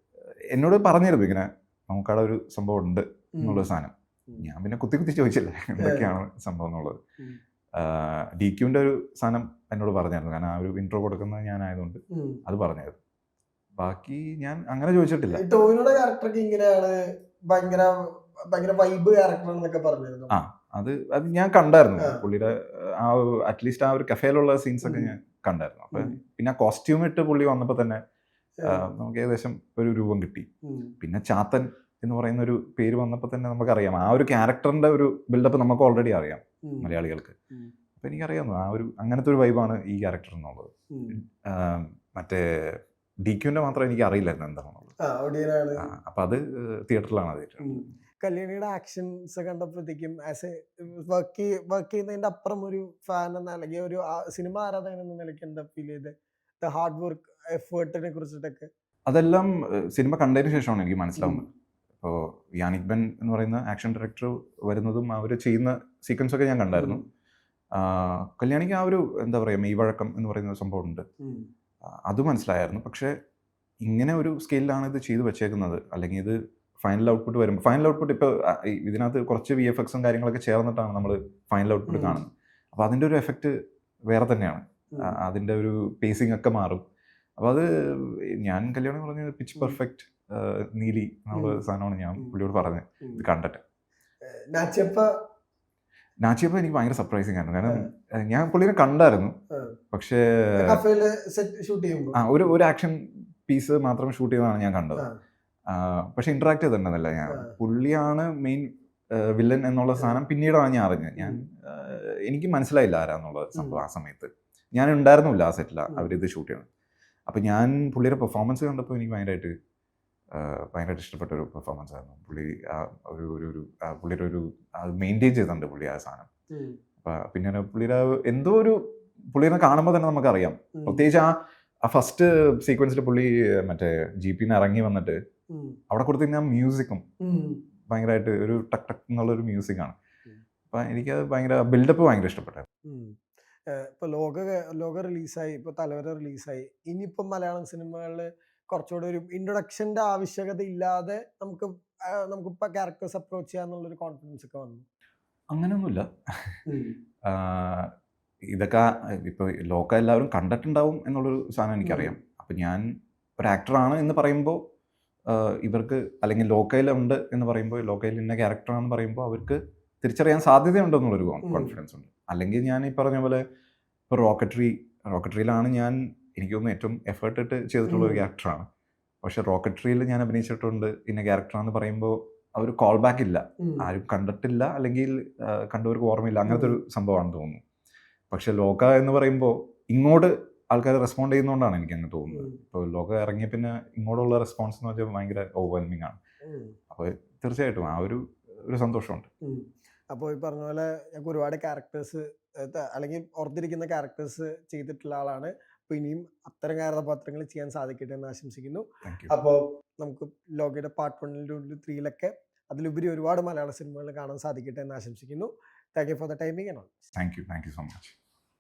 എന്നോട് പറഞ്ഞിരുന്നു ഇങ്ങനെ നമുക്കവിടെ ഒരു സംഭവം ഉണ്ട് എന്നുള്ള സാധനം. ഞാൻ പിന്നെ കുത്തി കുത്തി ചോദിച്ചില്ല എന്തൊക്കെയാണ് സംഭവം എന്നുള്ളത്. ഡി ക്യൂവിന്റെ ഒരു സാധനം എന്നോട് പറഞ്ഞായിരുന്നു. കാരണം ആ ഒരു ഇൻട്രോ കൊടുക്കുന്നത് ഞാനായതുകൊണ്ട് അത് പറഞ്ഞായിരുന്നു. ബാക്കി ഞാൻ അങ്ങനെ ചോദിച്ചിട്ടില്ല. ടോവിനോടെ ക്യാരക്ടറൊക്കെ ഇങ്ങനെയാണ് ഭയങ്കര ഭയങ്കര വൈബ് ക്യാരക്ടർ എന്നൊക്കെ പറഞ്ഞിരുന്നു. ആ. അത് അത് ഞാൻ കണ്ടായിരുന്നു പുള്ളിയുടെ ആ അറ്റ്ലീസ്റ്റ് ആ ഒരു കഫേയിലുള്ള സീൻസ് ഒക്കെ ഞാൻ കണ്ടായിരുന്നു. അപ്പൊ പിന്നെ ആ കോസ്റ്റ്യൂം ഇട്ട് പുള്ളി വന്നപ്പോൾ തന്നെ നമുക്ക് ഏകദേശം ഒരു രൂപം കിട്ടി. പിന്നെ ചാത്തൻ എന്ന് പറയുന്ന ഒരു പേര് വന്നപ്പോൾ തന്നെ നമുക്കറിയാം. ആ ഒരു ക്യാരക്ടറിന്റെ ഒരു ബിൽഡപ്പ് നമുക്ക് ഓൾറെഡി അറിയാം മലയാളികൾക്ക്. അപ്പൊ എനിക്കറിയാം ആ ഒരു അങ്ങനത്തെ ഒരു വൈബാണ് ഈ ക്യാരക്ടർ എന്നുള്ളത്. മറ്റേ ഡി ക്യുവിന്റെ മാത്രം എനിക്ക് അറിയില്ലായിരുന്നു എന്താണെന്നുള്ളത് അപ്പൊ അത് തിയേറ്ററിലാണ് അത്. കല്യാണിയുടെ ആക്ഷൻസ് കണ്ടപ്പോഴത്തേക്കും ആസ് എ വർക്ക് വർക്ക് ചെയ്യുന്നതിന്റെ അപ്പുറം ഒരു ഫാൻ എന്ന അല്ലെങ്കിൽ ഒരു സിനിമ ആരാധകൻ എന്ന നിലയ്ക്ക് എന്താ ഫീൽ ചെയ്ത്? ദ ഹാർഡ് വർക്ക് എഫേർട്ടിനെ കുറിച്ചിട്ടൊക്കെ. അതെല്ലാം സിനിമ കണ്ടതിന് ശേഷമാണ് എനിക്ക് മനസ്സിലാവുന്നത്. ഇപ്പോൾ യാനിക് ബൻ എന്ന് പറയുന്ന ആക്ഷൻ ഡയറക്ടർ വരുന്നതും അവർ ചെയ്യുന്ന സീക്വൻസ് ഒക്കെ ഞാൻ കണ്ടായിരുന്നു. കല്യാണിക്ക് ആ ഒരു എന്താ പറയുക മെയ്വഴക്കം എന്ന് പറയുന്ന ഒരു സംഭവം ഉണ്ട്. ഉം. ആ, അത് മനസ്സിലായിരുന്നു പക്ഷേ ഇങ്ങനെ ഒരു സ്കെയിലാണ് ഇത് ചെയ്തു വെച്ചേക്കുന്നത്. അല്ലെങ്കിൽ ഇത് ഫൈനൽ ഔട്ട്പുട്ട് വരുമ്പോൾ ഫൈനൽ ഔട്ട്പുട്ട് ഇപ്പോൾ ഇതിനകത്ത് കുറച്ച് വി എഫ് എക്സും കാര്യങ്ങളൊക്കെ ചേർന്നിട്ടാണ് നമ്മൾ ഫൈനൽ ഔട്ട്പുട്ട് കാണുന്നത്. അപ്പോൾ അതിന്റെ ഒരു എഫക്റ്റ് വേറെ തന്നെയാണ്. അതിന്റെ ഒരു പേസിംഗ് ഒക്കെ മാറും. അപ്പോൾ അത് ഞാൻ കല്യാണം പറഞ്ഞത് പിച്ച് പെർഫെക്റ്റ് നീലി എന്നുള്ള. സാധനമാണ് ഞാൻ പുള്ളിയോട് പറഞ്ഞത്. ഇത് കണ്ടിട്ട്. നാച്ചിയപ്പ? എനിക്ക് ഭയങ്കര സർപ്രൈസിങ് ആയിരുന്നു. കാരണം ഞാൻ പുള്ളിനെ കണ്ടായിരുന്നു. പക്ഷേ ഒരു ഒരു ആക്ഷൻ പീസ് മാത്രം ഷൂട്ട് ചെയ്തതാണ് ഞാൻ കണ്ടത്. പക്ഷെ ഇന്ററാക്ട് ചെയ്തിട്ടുണ്ടെന്നല്ല ഞാൻ. പുള്ളിയാണ് മെയിൻ വില്ലൻ എന്നുള്ള സാധനം പിന്നീടാണ് ഞാൻ അറിഞ്ഞത്. ഞാൻ എനിക്ക് മനസ്സിലായില്ല ആരാന്നുള്ള സംഭവം ആ സമയത്ത്. ഞാൻ ഉണ്ടായിരുന്നില്ല ആ സെറ്റില അവർ അവരിത് ഷൂട്ട് ചെയ്യണം അപ്പം ഞാൻ പുള്ളിയുടെ പെർഫോമൻസ് കണ്ടപ്പോൾ എനിക്ക് ഭയങ്കരമായിട്ട് ഭയങ്കരമായിട്ട് ഇഷ്ടപ്പെട്ട ഒരു പെർഫോമൻസ് ആയിരുന്നു. പുള്ളി ഒരു ഒരു ഒരു പുള്ളിയുടെ ഒരു അത് മെയിന്റെയിൻ ചെയ്തിട്ടുണ്ട് പുള്ളി ആ സാധനം. പിന്നെ പുള്ളിയുടെ എന്തോ ഒരു പുള്ളിനെ കാണുമ്പോൾ തന്നെ നമുക്കറിയാം. അറിയാം പ്രത്യേകിച്ച് ആ ഫസ്റ്റ് സീക്വൻസിൽ പുള്ളി മറ്റേ ജീപ്പിന്ന് ഇറങ്ങി വന്നിട്ട്. അവിടെ കൊടുത്തിരുന്ന മ്യൂസിക്കും. ഭയങ്കരമായിട്ട് ഒരു ടക് എന്നുള്ള എന്നുള്ളൊരു മ്യൂസിക്കാണ്. അപ്പം എനിക്കത് ഭയങ്കര ബിൽഡപ്പ് ഭയങ്കര ഇഷ്ടപ്പെട്ടായിരുന്നു. ഇപ്പൊ ലോക ലോക റിലീസായി ഇപ്പൊ തലവര റിലീസായി. ഇനിയിപ്പം മലയാളം സിനിമകളിൽ കുറച്ചുകൂടെ ഒരു ഇൻട്രൊഡക്ഷന്റെ ആവശ്യകത ഇല്ലാതെ നമുക്ക് നമുക്ക് ഇപ്പൊ ക്യാരക്ടേഴ്സ് അപ്രോച്ച് ചെയ്യാന്നുള്ളൊരു കോൺഫിഡൻസ് ഒക്കെ വന്നു. അങ്ങനെയൊന്നുമില്ല. ഇതൊക്കെ ഇപ്പോൾ ലോക എല്ലാവരും കണ്ടിട്ടുണ്ടാവും എന്നുള്ളൊരു സാധനം എനിക്കറിയാം. അപ്പം ഞാൻ ഒരു ആക്ടറാണ് എന്ന് പറയുമ്പോൾ ഇവർക്ക് അല്ലെങ്കിൽ ലോക്കയിലുണ്ട് എന്ന് പറയുമ്പോൾ ലോക്കയിൽ ഇന്ന ക്യാരക്ടറാണെന്ന് പറയുമ്പോൾ അവർക്ക് തിരിച്ചറിയാൻ സാധ്യതയുണ്ടെന്നുള്ളൊരു. കോൺഫിഡൻസ് ഉണ്ട്. അല്ലെങ്കിൽ ഞാൻ ഈ പറഞ്ഞ പോലെ ഇപ്പോൾ റോക്കറ്ററി റോക്കറ്ററിയിലാണ് ഞാൻ എനിക്ക് തോന്നുന്നു ഏറ്റവും എഫേർട്ട് ഇട്ട് ചെയ്തിട്ടുള്ള ഒരു ക്യാരക്ടറാണ് പക്ഷെ റോക്കറ്ററിയിൽ ഞാൻ അഭിനയിച്ചിട്ടുണ്ട് ഇന്ന ക്യാരക്ടറാന്ന് പറയുമ്പോൾ ആ ഒരു കോൾ ബാക്ക് ഇല്ല ആരും കണ്ടിട്ടില്ല അല്ലെങ്കിൽ കണ്ടവർക്ക് ഓർമ്മയില്ല. അങ്ങനത്തെ ഒരു സംഭവമാണെന്ന് തോന്നുന്നു. പക്ഷെ ലോക എന്ന് പറയുമ്പോൾ ഇങ്ങോട്ട് ആൾക്കാർ റെസ്പോണ്ട് ചെയ്യുന്നതുകൊണ്ടാണ് എനിക്ക് അങ്ങനെ തോന്നുന്നത്. ഇപ്പോൾ ലോക ഇറങ്ങിയ പിന്നെ ഇങ്ങോട്ടുള്ള റെസ്പോൺസ് എന്ന് വെച്ചാൽ ഭയങ്കര ഓവർവെൽമിംഗ് ആണ്. അപ്പോൾ തീർച്ചയായിട്ടും ആ ഒരു ഒരു സന്തോഷമുണ്ട്. അപ്പോൾ ഈ പറഞ്ഞ പോലെ ഞങ്ങൾക്ക് ഒരുപാട് ക്യാരക്ടേഴ്സ് അല്ലെങ്കിൽ ഓർത്തിരിക്കുന്ന ക്യാരക്ടേഴ്സ് ചെയ്തിട്ടുള്ള ആളാണ്. അപ്പോൾ ഇനിയും അത്തരം കഥാപാത്രങ്ങൾ ചെയ്യാൻ സാധിക്കട്ടെ എന്ന് ആശംസിക്കുന്നു. അപ്പോൾ നമുക്ക് ലോകയുടെ പാർട്ട് വണ്ണിൽ ടു ത്രീയിലൊക്കെ അതിലുപരി ഒരുപാട് മലയാള സിനിമകൾ കാണാൻ സാധിക്കട്ടെ എന്ന് ആശംസിക്കുന്നു. Thank you for the timing and all thank you thank you so much